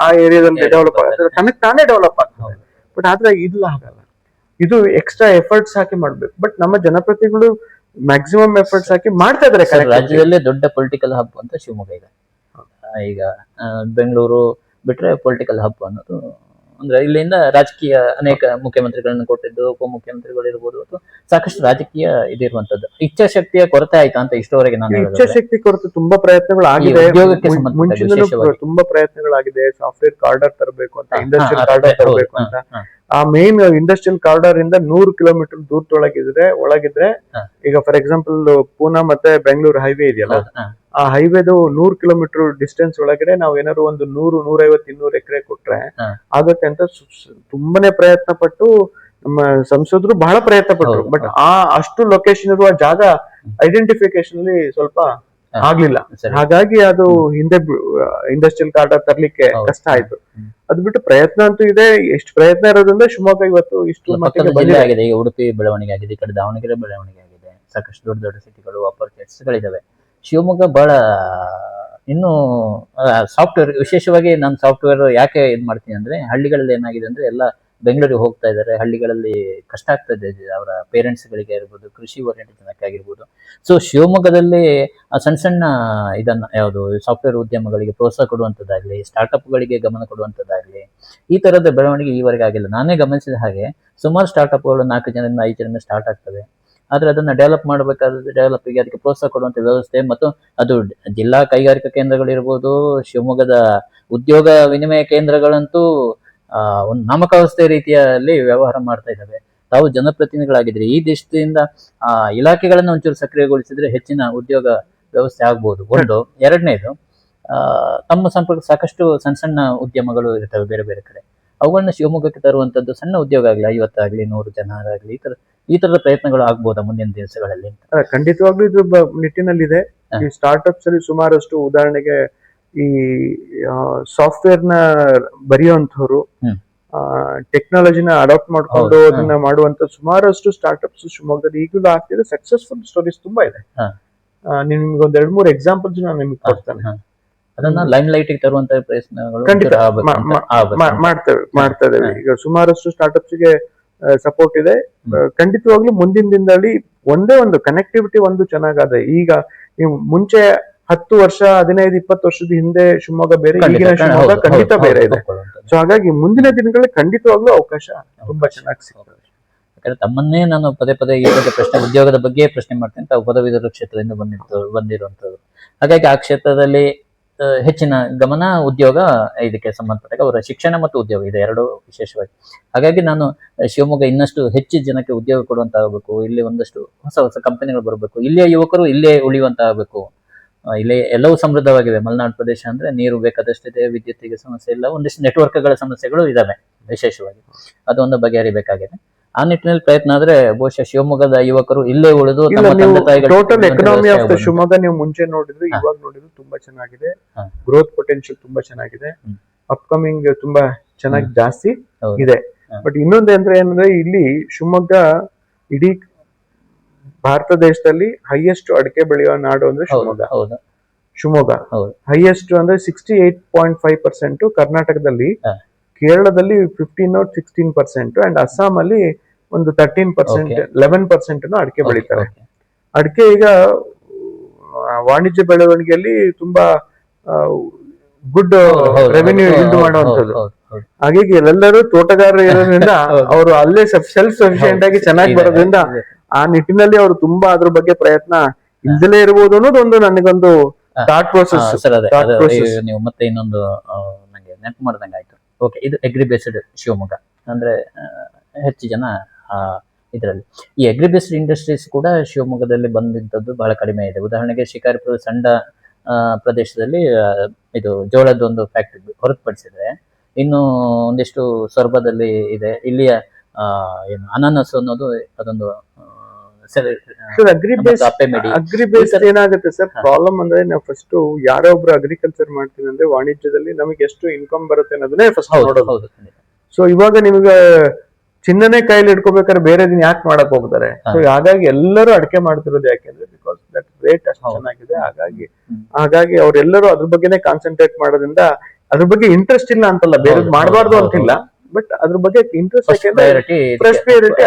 ಆ- ಏರಿಯಾದಲ್ಲಿ ಡೆವಲಪ್. ಆಗ್ತದೆ. ತನಕ್ ತಾನೇ ಡೆವಲಪ್ ಆಗ್ತದೆ. ಬಟ್ ಆದ್ರೆ ಇಲ್ಲ ಹಾಗಲ್ಲ ಇದು ಎಕ್ಸ್ಟ್ರಾ ಎಫರ್ಟ್ಸ್ ಹಾಕಿ ಮಾಡ್ಬೇಕು. ಬಟ್ ನಮ್ಮ ಜನಪ್ರತಿಗಳು ಮ್ಯಾಕ್ಸಿಮಮ್ ಎಫರ್ಟ್ಸ್ ಹಾಕಿ ಮಾಡ್ತಾ ಇದಾರೆ ರಾಜ್ಯದಲ್ಲೇ ದೊಡ್ಡ ಪೊಲಿಟಿಕಲ್ ಹಬ್ ಅಂತ ಶಿವಮೊಗ್ಗ ಇದೆ. ಈಗ ಬೆಂಗಳೂರು ಬಿಟ್ರೆ ಪೊಲಿಟಿಕಲ್ ಹಬ್ ಅನ್ನೋದು ಅಂದ್ರೆ ಇಲ್ಲಿಂದ ರಾಜಕೀಯ ಅನೇಕ ಮುಖ್ಯಮಂತ್ರಿಗಳನ್ನ ಕೊಟ್ಟಿದ್ದು ಉಪಮುಖ್ಯಮಂತ್ರಿಗಳು ಇರ್ಬೋದು ಅಥವಾ ಸಾಕಷ್ಟು ರಾಜಕೀಯ ಇದಿರುವಂತದ್ದು. ಇಚ್ಛಾಶಕ್ತಿಯ ಕೊರತೆ ಆಯ್ತಾ ಅಂತ ಇಷ್ಟವರೆಗೆ ನಾನು. ಇಚ್ಛಾಶಕ್ತಿ ಕೊರತೆ ತುಂಬಾ ಪ್ರಯತ್ನಗಳು ಆಗಿದೆ. ಮುಂಚಿನ ತುಂಬಾ ಪ್ರಯತ್ನಗಳಾಗಿದೆ. ಸಾಫ್ಟ್ವೇರ್ ಕಾರ್ಡರ್ ತರಬೇಕು ಅಂತ ಇಂಡಸ್ಟ್ರಿಯಲ್ ಕಾರ್ಡರ್ ತರಬೇಕು ಅಂತ. ಆ ಮೇನ್ ಇಂಡಸ್ಟ್ರಿಯಲ್ ಕಾರಿಡಾರ್ ಇಂದ ನೂರು ಕಿಲೋಮೀಟರ್ ದೂರದೊಳಗಿದ್ರೆ ಒಳಗಿದ್ರೆ. ಈಗ ಫಾರ್ ಎಕ್ಸಾಂಪಲ್ ಪೂನಾ ಮತ್ತೆ ಬೆಂಗಳೂರು ಹೈವೇ ಇದೆಯಲ್ಲ. ಆ ಹೈವೇದು ನೂರ್ ಕಿಲೋಮೀಟರ್ ಡಿಸ್ಟೆನ್ಸ್ ಒಳಗಡೆ ನಾವ್ ಏನಾದ್ರು ಒಂದು ನೂರು ನೂರೈವತ್ತು ಇನ್ನೂರು ಎಕರೆ ಕೊಟ್ರೆ. ಆಗತ್ತೆ ಅಂತ ತುಂಬಾನೇ ಪ್ರಯತ್ನ ಪಟ್ಟು ನಮ್ಮ ಸಂಸದರು ಬಹಳ ಪ್ರಯತ್ನ ಪಟ್ರು ಬಟ್ ಆ ಅಷ್ಟು ಲೊಕೇಶನ್ ಇರುವ ಜಾಗ ಐಡೆಂಟಿಫಿಕೇಶನ್ ಅಲ್ಲಿ ಸ್ವಲ್ಪ. ಆಗ್ಲಿಲ್ಲ. ಹಾಗಾಗಿ ಅದು ಹಿಂದೆ ಇಂಡಸ್ಟ್ರಿಯಲ್ ಕಾರ್ಡರ್ ತರ್ಲಿಕ್ಕೆ ಕಷ್ಟ ಆಯ್ತು. ಅದ್ ಬಿಟ್ಟು ಪ್ರಯತ್ನ ಅಂತೂ ಇದೆ. ಎಷ್ಟು ಪ್ರಯತ್ನ ಇರೋದ್ರಿಂದ ಶಿವಮೊಗ್ಗ ಇವತ್ತು ಇಷ್ಟು ಆಗಿದೆ ಈಗ ಉಡುಪಿ ಬೆಳವಣಿಗೆ ಆಗಿದೆ ಈ ಕಡೆ ದಾವಣಗೆರೆ ಬೆಳವಣಿಗೆ ಆಗಿದೆ ಸಾಕಷ್ಟು ದೊಡ್ಡ ದೊಡ್ಡ ಸಿಟಿಗಳು ಅಪರ್ಚುನಿಟೀಸ್ಗಳಿದಾವೆ ಶಿವಮೊಗ್ಗ ಬಹಳ ಇನ್ನು ಸಾಫ್ಟ್ವೇರ್ ವಿಶೇಷವಾಗಿ ನಾನು ಸಾಫ್ಟ್ವೇರ್ ಯಾಕೆ ಇದು ಮಾಡ್ತೀನಿ ಅಂದ್ರೆ ಹಳ್ಳಿಗಳಲ್ಲಿ ಏನಾಗಿದೆ ಅಂದ್ರೆ ಎಲ್ಲ ಬೆಂಗಳೂರಿಗೆ ಹೋಗ್ತಾ ಇದ್ದಾರೆ. ಹಳ್ಳಿಗಳಲ್ಲಿ ಕಷ್ಟ ಆಗ್ತದೆ. ಅವರ ಪೇರೆಂಟ್ಸ್ಗಳಿಗೆ ಇರ್ಬೋದು ಕೃಷಿ ಓರಿಯೆಂಟೆಡ್ ಜನಕ್ಕಾಗಿರ್ಬೋದು ಸೊ ಶಿವಮೊಗ್ಗದಲ್ಲಿ ಸಣ್ಣ ಸಣ್ಣ ಇದನ್ನ, ಯಾವುದು ಸಾಫ್ಟ್ವೇರ್ ಉದ್ಯಮಗಳಿಗೆ ಪ್ರೋತ್ಸಾಹ ಕೊಡುವಂಥದ್ದಾಗಲಿ ಸ್ಟಾರ್ಟಪ್ಗಳಿಗೆ ಗಮನ ಕೊಡುವಂಥದ್ದಾಗಲಿ ಈ ತರದ ಬೆಳವಣಿಗೆ ಈವರೆಗೆ ಆಗಿಲ್ಲ. ನಾನೇ ಗಮನಿಸಿದ ಹಾಗೆ, ಸುಮಾರು ಸ್ಟಾರ್ಟಪ್ಗಳು ನಾಲ್ಕು ಜನರಿಂದ ಐದು ಜನರಿಂದ ಸ್ಟಾರ್ಟ್ ಆಗ್ತವೆ. ಆದ್ರೆ ಅದನ್ನ ಡೆವಲಪ್ ಮಾಡಬೇಕಾದ್ರೆ ಡೆವಲಪ್ಗೆ ಅದಕ್ಕೆ ಪ್ರೋತ್ಸಾಹ ಕೊಡುವಂತ ವ್ಯವಸ್ಥೆ ಮತ್ತು ಅದು ಜಿಲ್ಲಾ ಕೈಗಾರಿಕಾ ಕೇಂದ್ರಗಳಿರ್ಬೋದು, ಶಿವಮೊಗ್ಗದ ಉದ್ಯೋಗ ವಿನಿಮಯ ಕೇಂದ್ರಗಳಂತೂ ಒಂದು ನಾಮಕಾವಸ್ಥೆ ರೀತಿಯಲ್ಲಿ ವ್ಯವಹಾರ ಮಾಡ್ತಾ ಇದ್ದಾವೆ. ತಾವು ಜನಪ್ರತಿನಿಧಿಗಳಾಗಿದ್ರೆ ಈ ದೇಶದಿಂದ ಆ ಇಲಾಖೆಗಳನ್ನ ಒಂಚೂರು ಸಕ್ರಿಯಗೊಳಿಸಿದ್ರೆ ಹೆಚ್ಚಿನ ಉದ್ಯೋಗ ವ್ಯವಸ್ಥೆ ಆಗ್ಬೋದು. ಒಂದು. ಎರಡನೇದು ಆ, ತಮ್ಮ ಸಂಪರ್ಕ ಸಾಕಷ್ಟು ಸಣ್ಣ ಸಣ್ಣ ಉದ್ಯಮಗಳು ಇರ್ತವೆ ಬೇರೆ ಬೇರೆ ಕಡೆ. ಅವುಗಳನ್ನ ಶಿವಮೊಗ್ಗಕ್ಕೆ ತರುವಂತದ್ದು ಸಣ್ಣ ಉದ್ಯೋಗ ಆಗಲಿ ಐವತ್ತಾಗ್ಲಿ ನೂರು ಜನ ಆಗಲಿ ಈ ತರ ಈ ತರದ ಪ್ರಯತ್ನಗಳು ಆಗ್ಬೋದಾ ಮುಂದಿನ ದಿವಸಗಳಲ್ಲಿ ಖಂಡಿತವಾಗ್ಲೂ ಇದು ನಿಟ್ಟಿನಲ್ಲಿದೆ. ಈ ಸ್ಟಾರ್ಟ್ಅಪ್ಸ್ ಅಲ್ಲಿ ಸುಮಾರಷ್ಟು ಉದಾಹರಣೆಗೆ ಈ ಸಾಫ್ಟ್ವೇರ್ನ ಬರೆಯುವಂತವ್ರು ಹ್ಮ್. ಟೆಕ್ನಾಲಜಿನ ಅಡಾಪ್ಟ್ ಮಾಡ್ಕೊಂಡು ಅದನ್ನ ಮಾಡುವಂತ ಸುಮಾರಷ್ಟು ಸ್ಟಾರ್ಟ್ಅಪ್ಸ್ ಶಿವಮೊಗ್ಗದಲ್ಲಿ ಈಗಲೂ ಆಗ್ತಿದೆ. ಸಕ್ಸಸ್ಫುಲ್ ಸ್ಟೋರೀಸ್ ತುಂಬಾ ಇದೆ. ನಿಮ್ಗೆ ಒಂದ್ ಎರಡ್ ಮೂರು ಎಕ್ಸಾಂಪಲ್ಸ್ ನಾನು ನಿಮ್ಗೆ ಕೊಡ್ತೇನೆ. ಅದನ್ನ ಲೈಮ್ ಲೈಟ್ ತರುವಂತ ಪ್ರಯತ್ನಗಳು ಖಂಡಿತ. ಮಾಡ್ತೇವೆ ಮಾಡ್ತಾ ಇದ್ದೇವೆ ಈಗ ಸುಮಾರಷ್ಟು ಸ್ಟಾರ್ಟ್ಅಪ್ಸ್ಗೆ ಸಪೋರ್ಟ್ ಇದೆ. ಖಂಡಿತವಾಗ್ಲೂ ಮುಂದಿನ ದಿನದಲ್ಲಿ ಒಂದೇ ಒಂದು ಕನೆಕ್ಟಿವಿಟಿ ಒಂದು ಚೆನ್ನಾಗಾದ ಈಗ ನೀವು ಮುಂಚೆ ಹತ್ತು ವರ್ಷ ಹದಿನೈದು ಇಪ್ಪತ್ತು ವರ್ಷದ ಹಿಂದೆ ಶಿವಮೊಗ್ಗ ಬೇರೆ ಈಗಿನ ಶಿವಮೊಗ್ಗ ಖಂಡಿತ ಬೇರೆ ಇದೆ. ಸೊ ಹಾಗಾಗಿ ಮುಂದಿನ ದಿನಗಳಲ್ಲಿ ಖಂಡಿತವಾಗ್ಲೂ ಅವಕಾಶ ತುಂಬಾ ಚೆನ್ನಾಗಿ ಸಿಗ್ತದೆ. ಯಾಕಂದ್ರೆ ತಮ್ಮನ್ನೇ ನಾನು ಪದೇ ಪದೇ ಈ ಬಗ್ಗೆ ಪ್ರಶ್ನೆ ಉದ್ಯೋಗದ ಬಗ್ಗೆ ಪ್ರಶ್ನೆ ಮಾಡ್ತೇನೆ. ತಾವು ಪದವೀಧರ ಕ್ಷೇತ್ರದಿಂದ ಬಂದಿತ್ತು ಬಂದಿರುವಂತದ್ದು ಹಾಗಾಗಿ ಆ ಕ್ಷೇತ್ರದಲ್ಲಿ ಹೆಚ್ಚಿನ ಗಮನ ಉದ್ಯೋಗ ಇದಕ್ಕೆ ಸಂಬಂಧಪಟ್ಟಾಗ ಅವರ ಶಿಕ್ಷಣ ಮತ್ತು ಉದ್ಯೋಗ ಇದೆ ಎರಡು ವಿಶೇಷವಾಗಿ. ಹಾಗಾಗಿ ನಾನು ಶಿವಮೊಗ್ಗ ಇನ್ನಷ್ಟು ಹೆಚ್ಚು ಜನಕ್ಕೆ ಉದ್ಯೋಗ ಕೊಡುವಂತ ಆಗಬೇಕು ಇಲ್ಲಿ ಒಂದಷ್ಟು ಹೊಸ ಹೊಸ ಕಂಪನಿಗಳು ಬರಬೇಕು ಇಲ್ಲಿಯ ಯುವಕರು ಇಲ್ಲೇ ಉಳಿಯುವಂತ ಆಗಬೇಕು ಆ, ಇಲ್ಲಿ ಎಲ್ಲವೂ ಸಮೃದ್ಧವಾಗಿವೆ ಮಲೆನಾಡು ಪ್ರದೇಶ ಅಂದ್ರೆ ನೀರು ಬೇಕಾದಷ್ಟಿದೆ ವಿದ್ಯುತ್ತಿಗೆ ಸಮಸ್ಯೆ ಇಲ್ಲ ಒಂದಿಷ್ಟು ನೆಟ್ವರ್ಕ್ಗಳ ಸಮಸ್ಯೆಗಳು ಇದಾವೆ ವಿಶೇಷವಾಗಿ. ಅದೊಂದು ಬಗೆಹರಿಬೇಕಾಗಿದೆ ಆ ನಿಟ್ಟಿನಲ್ಲಿ ಪ್ರಯತ್ನ ಆದ್ರೆ ಬಹುಶಃ ಶಿವಮೊಗ್ಗದ ಯುವಕರು ಇಲ್ಲೇ ಉಳಿದು total economy of the Shivamogga ನೀವು ಮುಂಚೆ ನೋಡಿದ್ರು. ಇವಾಗ ನೋಡಿದ್ರು ತುಂಬಾ ಚೆನ್ನಾಗಿದೆ. ಗ್ರೋತ್ ಪೊಟೆನ್ಶಿಯಲ್ ತುಂಬಾ ಚೆನ್ನಾಗಿದೆ. ಅಪ್ಕಮಿಂಗ್ ತುಂಬಾ ಚೆನ್ನಾಗಿ ಜಾಸ್ತಿ ಇದೆ. ಬಟ್ ಇನ್ನೊಂದು ಅಂದ್ರೆ ಏನಂದ್ರೆ ಇಲ್ಲಿ ಶಿವಮೊಗ್ಗ ಇಡೀ ಭಾರತ ದೇಶದಲ್ಲಿ ಹೈಯೆಸ್ಟ್ ಅಡಿಕೆ ಬೆಳೆಯುವ ನಾಡು ಅಂದ್ರೆ ಶಿವಮೊಗ್ಗ ಹೌದು ಶಿವಮೊಗ್ಗ. ಹೈಯೆಸ್ಟ್ ಅಂದ್ರೆ sixty eight point five percent ಕರ್ನಾಟಕದಲ್ಲಿ. ಕೇರಳದಲ್ಲಿ fifteen sixteen percent and Assam ಅಲ್ಲಿ ಒಂದು ತರ್ಟೀನ್ ಪರ್ಸೆಂಟ್. ಲೆವೆನ್ ಪರ್ಸೆಂಟ್ ಅಡಿಕೆ ಬೆಳೀತಾರೆ ಅಡಿಕೆ ಈಗ ವಾಣಿಜ್ಯ ಬೆಳವಣಿಗೆಯಲ್ಲಿ ತುಂಬಾ ಗುಡ್ ರೆವೆನ್ಯೂ ಇಲ್ಡ್ ಮಾಡುವಂತದ್ದು. ಹಾಗಾಗಿ ಎಲ್ಲರೂ ತೋಟಗಾರರು ಇರೋದ್ರಿಂದ. ಅವರು ಅಲ್ಲೇ ಸೆಲ್ಫ್ ಸಫಿಶಿಯಂಟ್ ಆಗಿ ಚೆನ್ನಾಗಿ ಬರೋದ್ರಿಂದ. ಆ ನಿಟ್ಟಿನಲ್ಲಿ ಅವರು ತುಂಬಾ ಅದ್ರ ಬಗ್ಗೆ ಪ್ರಯತ್ನ ಇಲ್ದಲೇ ಅನ್ನೋದು ಅನ್ನೋದೊಂದು ನನಗೊಂದು. ಥಾಟ್ ಪ್ರೋಸೆಸ್ ಸರ್ ಅದೇ. thought process. ನೀವು ಮತ್ತೆ ಇನ್ನೊಂದು ನನಗೆ ನಂಗೆ ನೆನಪು ಮಾಡ್ದಂಗೆ ಆಯ್ತು. ಓಕೆ ಇದು ಅಗ್ರಿ ಬೇಸ್ಡ್ ಶಿವಮೊಗ್ಗ. ಅಂದ್ರೆ ಆ, ಹೆಚ್ಚು ಜನ ಇದರಲ್ಲಿ. ಈ ಅಗ್ರಿ ಬೇಸ್ಡ್ ಇಂಡಸ್ಟ್ರೀಸ್ ಕೂಡ ಶಿವಮೊಗ್ಗದಲ್ಲಿ ಬಂದಿದ್ದದ್ದು ಬಹಳ ಕಡಿಮೆ ಇದೆ. ಉದಾಹರಣೆಗೆ ಶಿಕಾರಿಪುರ ಸಂಡ ಆ, ಪ್ರದೇಶದಲ್ಲಿ ಆ, ಇದು ಜೋಳದ ಒಂದು ಫ್ಯಾಕ್ಟ್ರಿ ಹೊರತುಪಡಿಸಿದ್ರೆ ಇನ್ನು ಒಂದಿಷ್ಟು ಸೊರಬದಲ್ಲಿ ಇದೆ. ಇಲ್ಲಿಯ ಆ, ಏನು ಅನಾನಸ್ ಅನ್ನೋದು ಅದೊಂದು ಆ, sir agri base agri base ಏನಾಗುತ್ತೆ ಸರ್ ಪ್ರಾಬ್ಲಮ್ ಅಂದ್ರೆ ನಾವು ಫಸ್ಟ್ ಯಾರೋ ಒಬ್ರು ಅಗ್ರಿಕಲ್ಚರ್ ಮಾಡ್ತೀವಿ ಅಂದ್ರೆ ವಾಣಿಜ್ಯದಲ್ಲಿ ನಮಗೆ ಎಷ್ಟು ಇನ್ಕಮ್ ಬರುತ್ತೆ ಅನ್ನೋದನ್ನೇ ಫಸ್ಟ್ ನೋಡೋದು. ಸೊ ಇವಾಗ ನಿಮ್ಗೆ ಚಿನ್ನನೇ ಕೈಲಿ ಇಟ್ಕೋಬೇಕಾದ್ರೆ ಬೇರೆ ದಿನ ಯಾಕೆ ಮಾಡಕ್ ಹೋಗ್ತಾರೆ? ಸೊ ಹಾಗಾಗಿ ಎಲ್ಲರೂ ಅಡಕೆ ಮಾಡ್ತಿರೋದು ಯಾಕೆಂದ್ರೆ ಬಿಕಾಸ್ ದಟ್ ರೇಟ್ ಅಷ್ಟು. ಚೆನ್ನಾಗಿದೆ ಹಾಗಾಗಿ ಹಾಗಾಗಿ ಅವರೆಲ್ಲರೂ ಅದ್ರ ಬಗ್ಗೆನೇ ಕಾನ್ಸಂಟ್ರೇಟ್ ಮಾಡೋದ್ರಿಂದ ಅದ್ರ ಬಗ್ಗೆ ಇಂಟ್ರೆಸ್ಟ್ ಇಲ್ಲ ಅಂತಲ್ಲ ಬೇರೆ ಮಾಡಬಾರ್ದು ಅಂತಿಲ್ಲ. ಬಟ್ ಅದ್ರ ಬಗ್ಗೆ ಇಂಟ್ರೆಸ್ಟ್ ಯಾಕೆಂದ್ರೆ.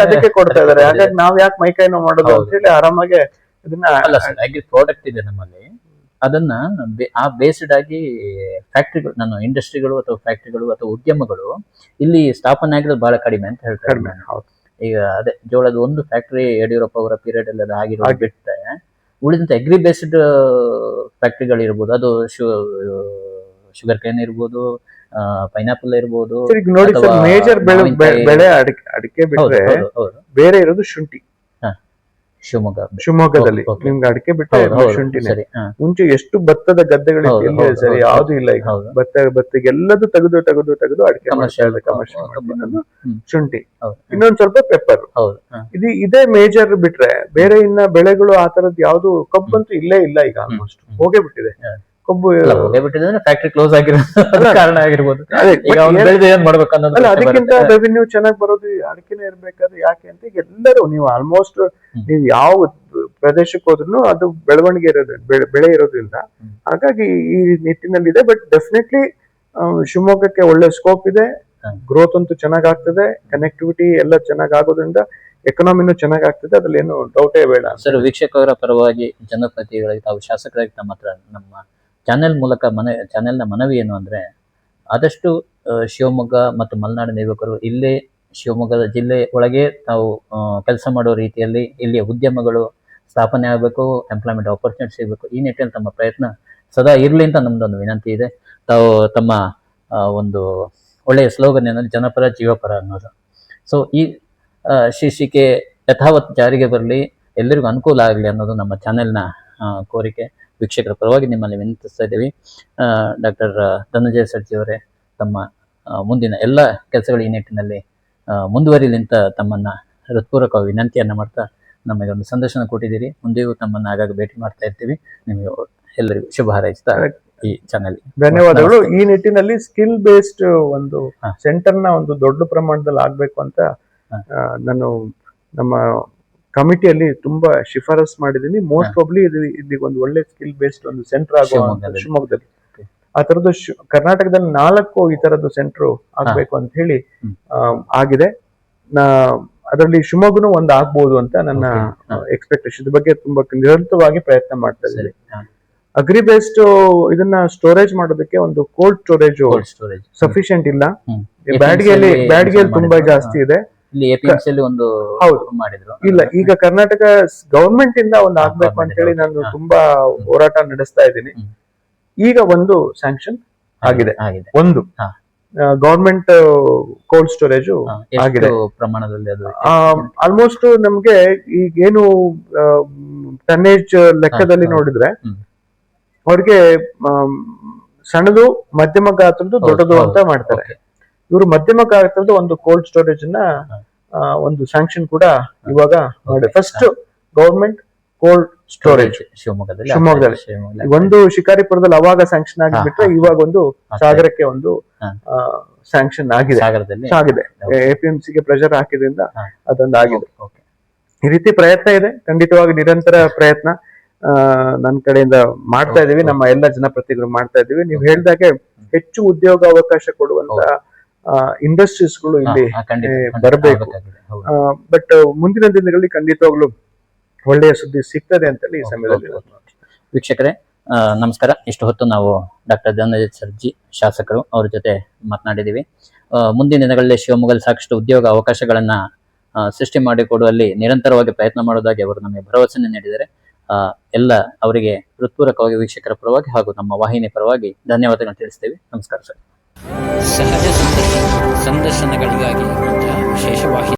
ಅದಕ್ಕೆ ಕೊಡ್ತಾ ಇದಾರೆ. ಹಾಗಾಗಿ ನಾವ್ ಯಾಕೆ ಮೈಕೈನ ನೋವು ಮಾಡೋದು ಅಂತ ಹೇಳಿ ಆರಾಮಾಗಿ ಇದನ್ನ ಅಲ್ಲ ಸರ್ ಪ್ರಾಡಕ್ಟ್ ಇದೆ ನಮ್ಮಲ್ಲಿ. ಅದನ್ನ ಆ ಬೇಸ್ಡ್ ಆಗಿ ಫ್ಯಾಕ್ಟ್ರಿಗಳು ನಾನು ಇಂಡಸ್ಟ್ರಿಗಳು ಅಥವಾ ಫ್ಯಾಕ್ಟ್ರಿಗಳು ಅಥವಾ ಉದ್ಯಮಗಳು ಇಲ್ಲಿ ಸ್ಥಾಪನೆ ಆಗಿರೋದು ಬಹಳ ಕಡಿಮೆ ಅಂತ ಹೇಳ್ತಾರೆ ಈಗ ಅದೇ ಜೋಳದ ಒಂದು ಫ್ಯಾಕ್ಟರಿ ಯಡಿಯೂರಪ್ಪ ಅವರ ಪೀರಿಯಡ್ ಆಗಿರೋದು ಹಾಗೆ. ಬಿಟ್ಟರೆ ಉಳಿದಂತ ಅಗ್ರಿ ಬೇಸ್ಡ್ ಫ್ಯಾಕ್ಟ್ರಿಗಳು ಇರ್ಬೋದು ಅದು ಶುಗರ್ ಕೇನ್ ಇರ್ಬೋದು ಪೈನಾಪಲ್ ಇರ್ಬೋದು ನೋಡಿ ಮೇಜರ್ ಬೆಳೆ ಅಡಿಕೆ ಅಡಿಕೆ ಬಿಟ್ರೆ ಬೇರೆ ಇರೋದು ಶುಂಠಿ. ಶಿವಮೊಗ್ಗ ಶಿವಮೊಗ್ಗದಲ್ಲಿ. ನಿಮ್ಗೆ ಅಡಿಕೆ ಬಿಟ್ರೆ ಶುಂಠಿ ಮುಂಚೆ ಎಷ್ಟು ಭತ್ತದ ಗದ್ದೆಗಳು ಸರಿ ಯಾವ್ದು ಇಲ್ಲ ಈಗ. ಭತ್ತ ಭತ್ತಿಗೆ ಎಲ್ಲದು ತೆಗೆದು ತೆಗೆದು ತೆಗೆದು ಅಡಿಕೆ ಕಮರ್ಷಿಯಲ್. ಶುಂಠಿ. ಇನ್ನೊಂದ್ ಸ್ವಲ್ಪ ಪೆಪ್ಪರ್ ಇದು ಇದೇ ಮೇಜರ್ ಬಿಟ್ರೆ ಬೇರೆ ಇನ್ನ ಬೆಳೆಗಳು ಆ ತರದ್ ಯಾವ್ದು ಕಬ್ಬಂತೂ ಇಲ್ಲೇ ಇಲ್ಲ ಈಗ ಆಲ್ಮೋಸ್ಟ್ ಹೋಗೇ ಬಿಟ್ಟಿದೆ. ಕಬ್ಬು ಬಿಟ್ಟಿದ್ರೆ ಬಿಟ್ಟಿದೆ ಅಂದ್ರೆ ಫ್ಯಾಕ್ಟ್ರಿ ಕ್ಲೋಸ್ ಆಗಿರೋ ಕಾರಣ ಆಗಿರ್ಬೋದು. ಈಗ ಅವ್ನು ಏನ್- ಬೆಳೆದು ಏನ್ ಮಾಡ್ಬೇಕು ಅನ್ನೋದು ಅದಕ್ಕಿಂತ. ರೆವಿನ್ಯೂ ಚೆನ್ನಾಗಿ ಬರೋದು ಅಡಿಕೆನೆ ಇರ್ಬೇಕಾದ್ರೆ ಯಾಕೆ ಅಂತ ಈಗ ಎಲ್ಲರೂ ನೀವು ಆಲ್ಮೋಸ್ಟ್ ನೀವು ಯಾವ ಪ್ರದೇಶಕ್ಕೆ ಹೋದ್ರು ಅದು ಬೆಳವಣಿಗೆ ಇರೋದು ಬೆಳೆ- ಇರೋದ್ರಿಂದ ಹಾಗಾಗಿ ಈ ನಿಟ್ಟಿನಲ್ಲಿ ಇದೆ ಬಟ್ ಡೆಫಿನೆಟ್ಲಿ ಶಿವಮೊಗ್ಗಕ್ಕೆ ಒಳ್ಳೆ ಸ್ಕೋಪ್ ಇದೆ. ಗ್ರೋತ್ ಅಂತೂ ಚೆನ್ನಾಗ್ ಆಗ್ತದೆ ಕನೆಕ್ಟಿವಿಟಿ ಎಲ್ಲ ಚೆನ್ನಾಗ್ ಆಗೋದ್ರಿಂದ ಎಕನಾಮಿನೂ ಚೆನ್ನಾಗ್ ಆಗ್ತದೆ ಅದ್ರಲ್ಲಿ ಏನು ಡೌಟೇ ಬೇಡ. ಸರ್ ವೀಕ್ಷಕರ ಪರವಾಗಿ ಜನಪ್ರತಿಗಳಾಗಿ ತಾವು ಶಾಸಕರಾಗಿ ತಮ್ಮ ಹತ್ರ ನಮ್ಮ ಚಾನೆಲ್ ಮೂಲಕ ಮನ, ಚಾನೆಲ್ನ ಮನವಿ ಏನು ಅಂದರೆ, ಆದಷ್ಟು ಶಿವಮೊಗ್ಗ ಮತ್ತು ಮಲೆನಾಡಿನ ಯುವಕರು ಇಲ್ಲೇ ಶಿವಮೊಗ್ಗದ ಜಿಲ್ಲೆ ಒಳಗೆ ತಾವು ಕೆಲಸ ಮಾಡೋ ರೀತಿಯಲ್ಲಿ ಇಲ್ಲಿಯ ಉದ್ಯಮಗಳು ಸ್ಥಾಪನೆ ಆಗಬೇಕು ಎಂಪ್ಲಾಯ್ಮೆಂಟ್ ಆಪರ್ಚುನಿಟಿ ಸಿಗಬೇಕು, ಈ ನಿಟ್ಟಿನಲ್ಲಿ ತಮ್ಮ ಪ್ರಯತ್ನ ಸದಾ ಇರಲಿ ಅಂತ ನಮ್ಮದೊಂದು ವಿನಂತಿ ಇದೆ. ತಾವು ತಮ್ಮ ಒಂದು ಒಳ್ಳೆಯ ಸ್ಲೋಗನ್ ಏನಂದರೆ ಜನಪರ ಜೀವಪರ ಅನ್ನೋದು. ಸೊ ಈ ಶೀರ್ಷಿಕೆ ಯಥಾವತ್ ಜಾರಿಗೆ ಬರಲಿ ಎಲ್ಲರಿಗೂ ಅನುಕೂಲ ಆಗಲಿ ಅನ್ನೋದು ನಮ್ಮ ಚಾನೆಲ್ನ ಕೋರಿಕೆ. ವೀಕ್ಷಕರ ಪರವಾಗಿ ನಿಮ್ಮಲ್ಲಿ ವಿನಂತಿಸ್ತಾ ಇದ್ದೀವಿ. ಡಾಕ್ಟರ್ ಧನಂಜಯ ಸರ್ಜಿಯವರೇ ತಮ್ಮ ಮುಂದಿನ ಎಲ್ಲ ಕೆಲಸಗಳು ಈ ನಿಟ್ಟಿನಲ್ಲಿ ಮುಂದುವರಿಲಿಂತ ತಮ್ಮನ್ನ ಹೃತ್ಪೂರ್ವಕ ವಿನಂತಿಯನ್ನ ಮಾಡ್ತಾ ನಮಗೆ ಒಂದು ಸಂದರ್ಶನ ಕೊಟ್ಟಿದ್ದೀರಿ. ಮುಂದೆಯೂ ತಮ್ಮನ್ನ ಆಗಾಗ ಭೇಟಿ ಮಾಡ್ತಾ ಇರ್ತೀವಿ. ನಿಮಗೆ ಎಲ್ಲರಿಗೂ ಶುಭ ಹಾರೈಸ್ತಾ ಈ ಚಾನೆಲ್ ಧನ್ಯವಾದಗಳು. ಈ ನಿಟ್ಟಿನಲ್ಲಿ ಸ್ಕಿಲ್ ಬೇಸ್ಡ್ ಒಂದು ಸೆಂಟರ್ನ ಒಂದು ದೊಡ್ಡ ಪ್ರಮಾಣದಲ್ಲಿ ಆಗಬೇಕು ಅಂತ ನಾನು ನಮ್ಮ ಕಮಿಟಿಯಲ್ಲಿ ತುಂಬಾ ಶಿಫಾರಸ್ ಮಾಡಿದೀನಿ ಮೋಸ್ಟ್ ಪ್ರಾಬ್ಲಿ ಇದು ಇಲ್ಲಿ ಒಂದು ಒಳ್ಳೆ ಸ್ಕಿಲ್ ಬೇಸ್ಡ್ ಒಂದು ಸೆಂಟರ್ ಆಗುವ ಶಿವಮೊಗ್ಗದಲ್ಲಿ. ಆ ತರದ್ದು ಕರ್ನಾಟಕದಲ್ಲಿ ನಾಲ್ಕು ಈ ತರದ್ದು ಸೆಂಟರ್ ಆಗ್ಬೇಕು ಅಂತ ಹೇಳಿ ಆಗಿದೆ. ಅದರಲ್ಲಿ ಶಿವಮೊಗ್ಗನು ಒಂದು ಆಗ್ಬಹುದು ಅಂತ ನನ್ನ. ಎಕ್ಸ್ಪೆಕ್ಟೇಷನ್ ಇದ್ರ ಬಗ್ಗೆ ತುಂಬಾ ನಿರಂತರವಾಗಿ ಪ್ರಯತ್ನ ಮಾಡ್ತಾ ಇದ್ದೀನಿ. ಅಗ್ರಿ ಬೇಸ್ಡ್ ಇದನ್ನ ಸ್ಟೋರೇಜ್ ಮಾಡೋದಕ್ಕೆ ಒಂದು ಕೋಲ್ಡ್ ಸ್ಟೋರೇಜ್ ಸಫಿಶಿಯಂಟ್ ಇಲ್ಲ. ಬ್ಯಾಡ್ಗೆಯಲ್ಲಿ ಬ್ಯಾಡ್ಗೆಯಲ್ಲಿ ತುಂಬಾ ಜಾಸ್ತಿ ಇದೆ. ಇಲ್ಲಿ ಎಪಿಎಂಸಿ ಅಲ್ಲಿ ಒಂದು ಹೌದು. ಮಾಡಿದ್ರು ಇಲ್ಲ ಈಗ ಕರ್ನಾಟಕ ಗವರ್ಮೆಂಟ್ ಇಂದ ಒಂದು ಆಗ್ಬೇಕು ಅಂತ ಹೇಳಿ ನಾನು ತುಂಬಾ ಹೋರಾಟ ನಡೆಸ್ತಾ ಇದ್ದೀನಿ ಈಗ ಒಂದು ಸ್ಯಾಂಕ್ಷನ್ ಆಗಿದೆ ಆಗಿದೆ ಒಂದು. ಗವರ್ಮೆಂಟ್ ಕೋಲ್ಡ್ ಸ್ಟೋರೇಜ್ ಆಗಿದೆ. ಪ್ರಮಾಣದಲ್ಲಿ ಅದು ಆಲ್ಮೋಸ್ಟ್ ನಮ್ಗೆ ಈಗೇನು ಟನ್ನೇಜ್ ಲೆಕ್ಕದಲ್ಲಿ. ನೋಡಿದ್ರೆ. ಅವ್ರಿಗೆ ಸಣ್ಣದು ಮಧ್ಯಮ ಗಾತ್ರದ್ದು ದೊಡ್ಡದು ಅಂತ ಮಾಡ್ತಾರೆ. ಇವರು ಮಧ್ಯಮ ಕಾರ್ಯಕ್ರಮದ ಒಂದು ಕೋಲ್ಡ್ ಸ್ಟೋರೇಜ್ನ ಒಂದು ಸ್ಯಾಂಕ್ಷನ್ ಕೂಡ ಇವಾಗ ಮಾಡಿ ಫಸ್ಟ್ ಗವರ್ಮೆಂಟ್ ಕೋಲ್ಡ್ ಸ್ಟೋರೇಜ್ ಶಿವಮೊಗ್ಗದಲ್ಲಿ ಒಂದು ಶಿಕಾರಿಪುರದಲ್ಲಿ ಅವಾಗ ಸ್ಯಾಂಕ್ಷನ್ ಆಗಿಬಿಟ್ರೆ. ಇವಾಗ ಒಂದು ಸಾಗರಕ್ಕೆ ಒಂದು. ಸ್ಯಾಂಕ್ಷನ್ ಆಗಿದೆ. ಆಗಿದೆ. ಎಪಿಎಂಸಿ ಗೆ ಪ್ರೆಷರ್ ಹಾಕಿದ್ರಿಂದ. ಅದೊಂದು ಆಗಿದೆ. ಈ ರೀತಿ ಪ್ರಯತ್ನ ಇದೆ. ಖಂಡಿತವಾಗಿ ನಿರಂತರ ಪ್ರಯತ್ನ ನನ್ನ ಕಡೆಯಿಂದ ಮಾಡ್ತಾ ಇದೀವಿ. ನಮ್ಮ ಎಲ್ಲ ಜನಪ್ರತಿನಿಧಿಗಳು ಮಾಡ್ತಾ ಇದೀವಿ. ನೀವು ಹೇಳ್ದಾಗೆ ಹೆಚ್ಚು ಉದ್ಯೋಗ ಅವಕಾಶ ಕೊಡುವಂತ ಇಂಡಸ್ಟ್ರೀಸ್ಗಳು ಇಲ್ಲಿ ಬರಬೇಕು. ಬಟ್ ಮುಂದಿನ ದಿನಗಳಲ್ಲಿ ಖಂಡಿತವಾಗ್ಲು ಒಳ್ಳೆಯ ಸುದ್ದಿ ಸಿಗ್ತದೆ ಅಂತೇಳಿ ಈ ಸಮಯದಲ್ಲಿ. ವೀಕ್ಷಕರೇ ನಮಸ್ಕಾರ. ಇಷ್ಟು ಹೊತ್ತು ನಾವು ಡಾಕ್ಟರ್ ಧನಜಿತ್ ಸರ್ಜಿ ಶಾಸಕರು ಅವ್ರ ಜೊತೆ ಮಾತನಾಡಿದ್ದೀವಿ. ಮುಂದಿನ ದಿನಗಳಲ್ಲಿ ಶಿವಮೊಗ್ಗದಲ್ಲಿ ಸಾಕಷ್ಟು ಉದ್ಯೋಗ ಅವಕಾಶಗಳನ್ನ ಸೃಷ್ಟಿ ಮಾಡಿಕೊಡುವಲ್ಲಿ ನಿರಂತರವಾಗಿ ಪ್ರಯತ್ನ ಮಾಡೋದಾಗಿ ಅವರು ನಮಗೆ ಭರವಸೆ ನೀಡಿದ್ದಾರೆ. ಎಲ್ಲ ಅವರಿಗೆ ಹೃತ್ಪೂರ್ವಕವಾಗಿ ವೀಕ್ಷಕರ ಪರವಾಗಿ ಹಾಗೂ ನಮ್ಮ ವಾಹಿನಿ ಪರವಾಗಿ ಧನ್ಯವಾದಗಳನ್ನು ತಿಳಿಸ್ತೇವೆ. ನಮಸ್ಕಾರ ಸರ್. ಸಹಜ ಸಂದರ್ಶನ ಸಂದರ್ಶನಗಳಿಗಾಗಿ ಮಾತ್ರ ವಿಶೇಷ ವಾಹಿನಿ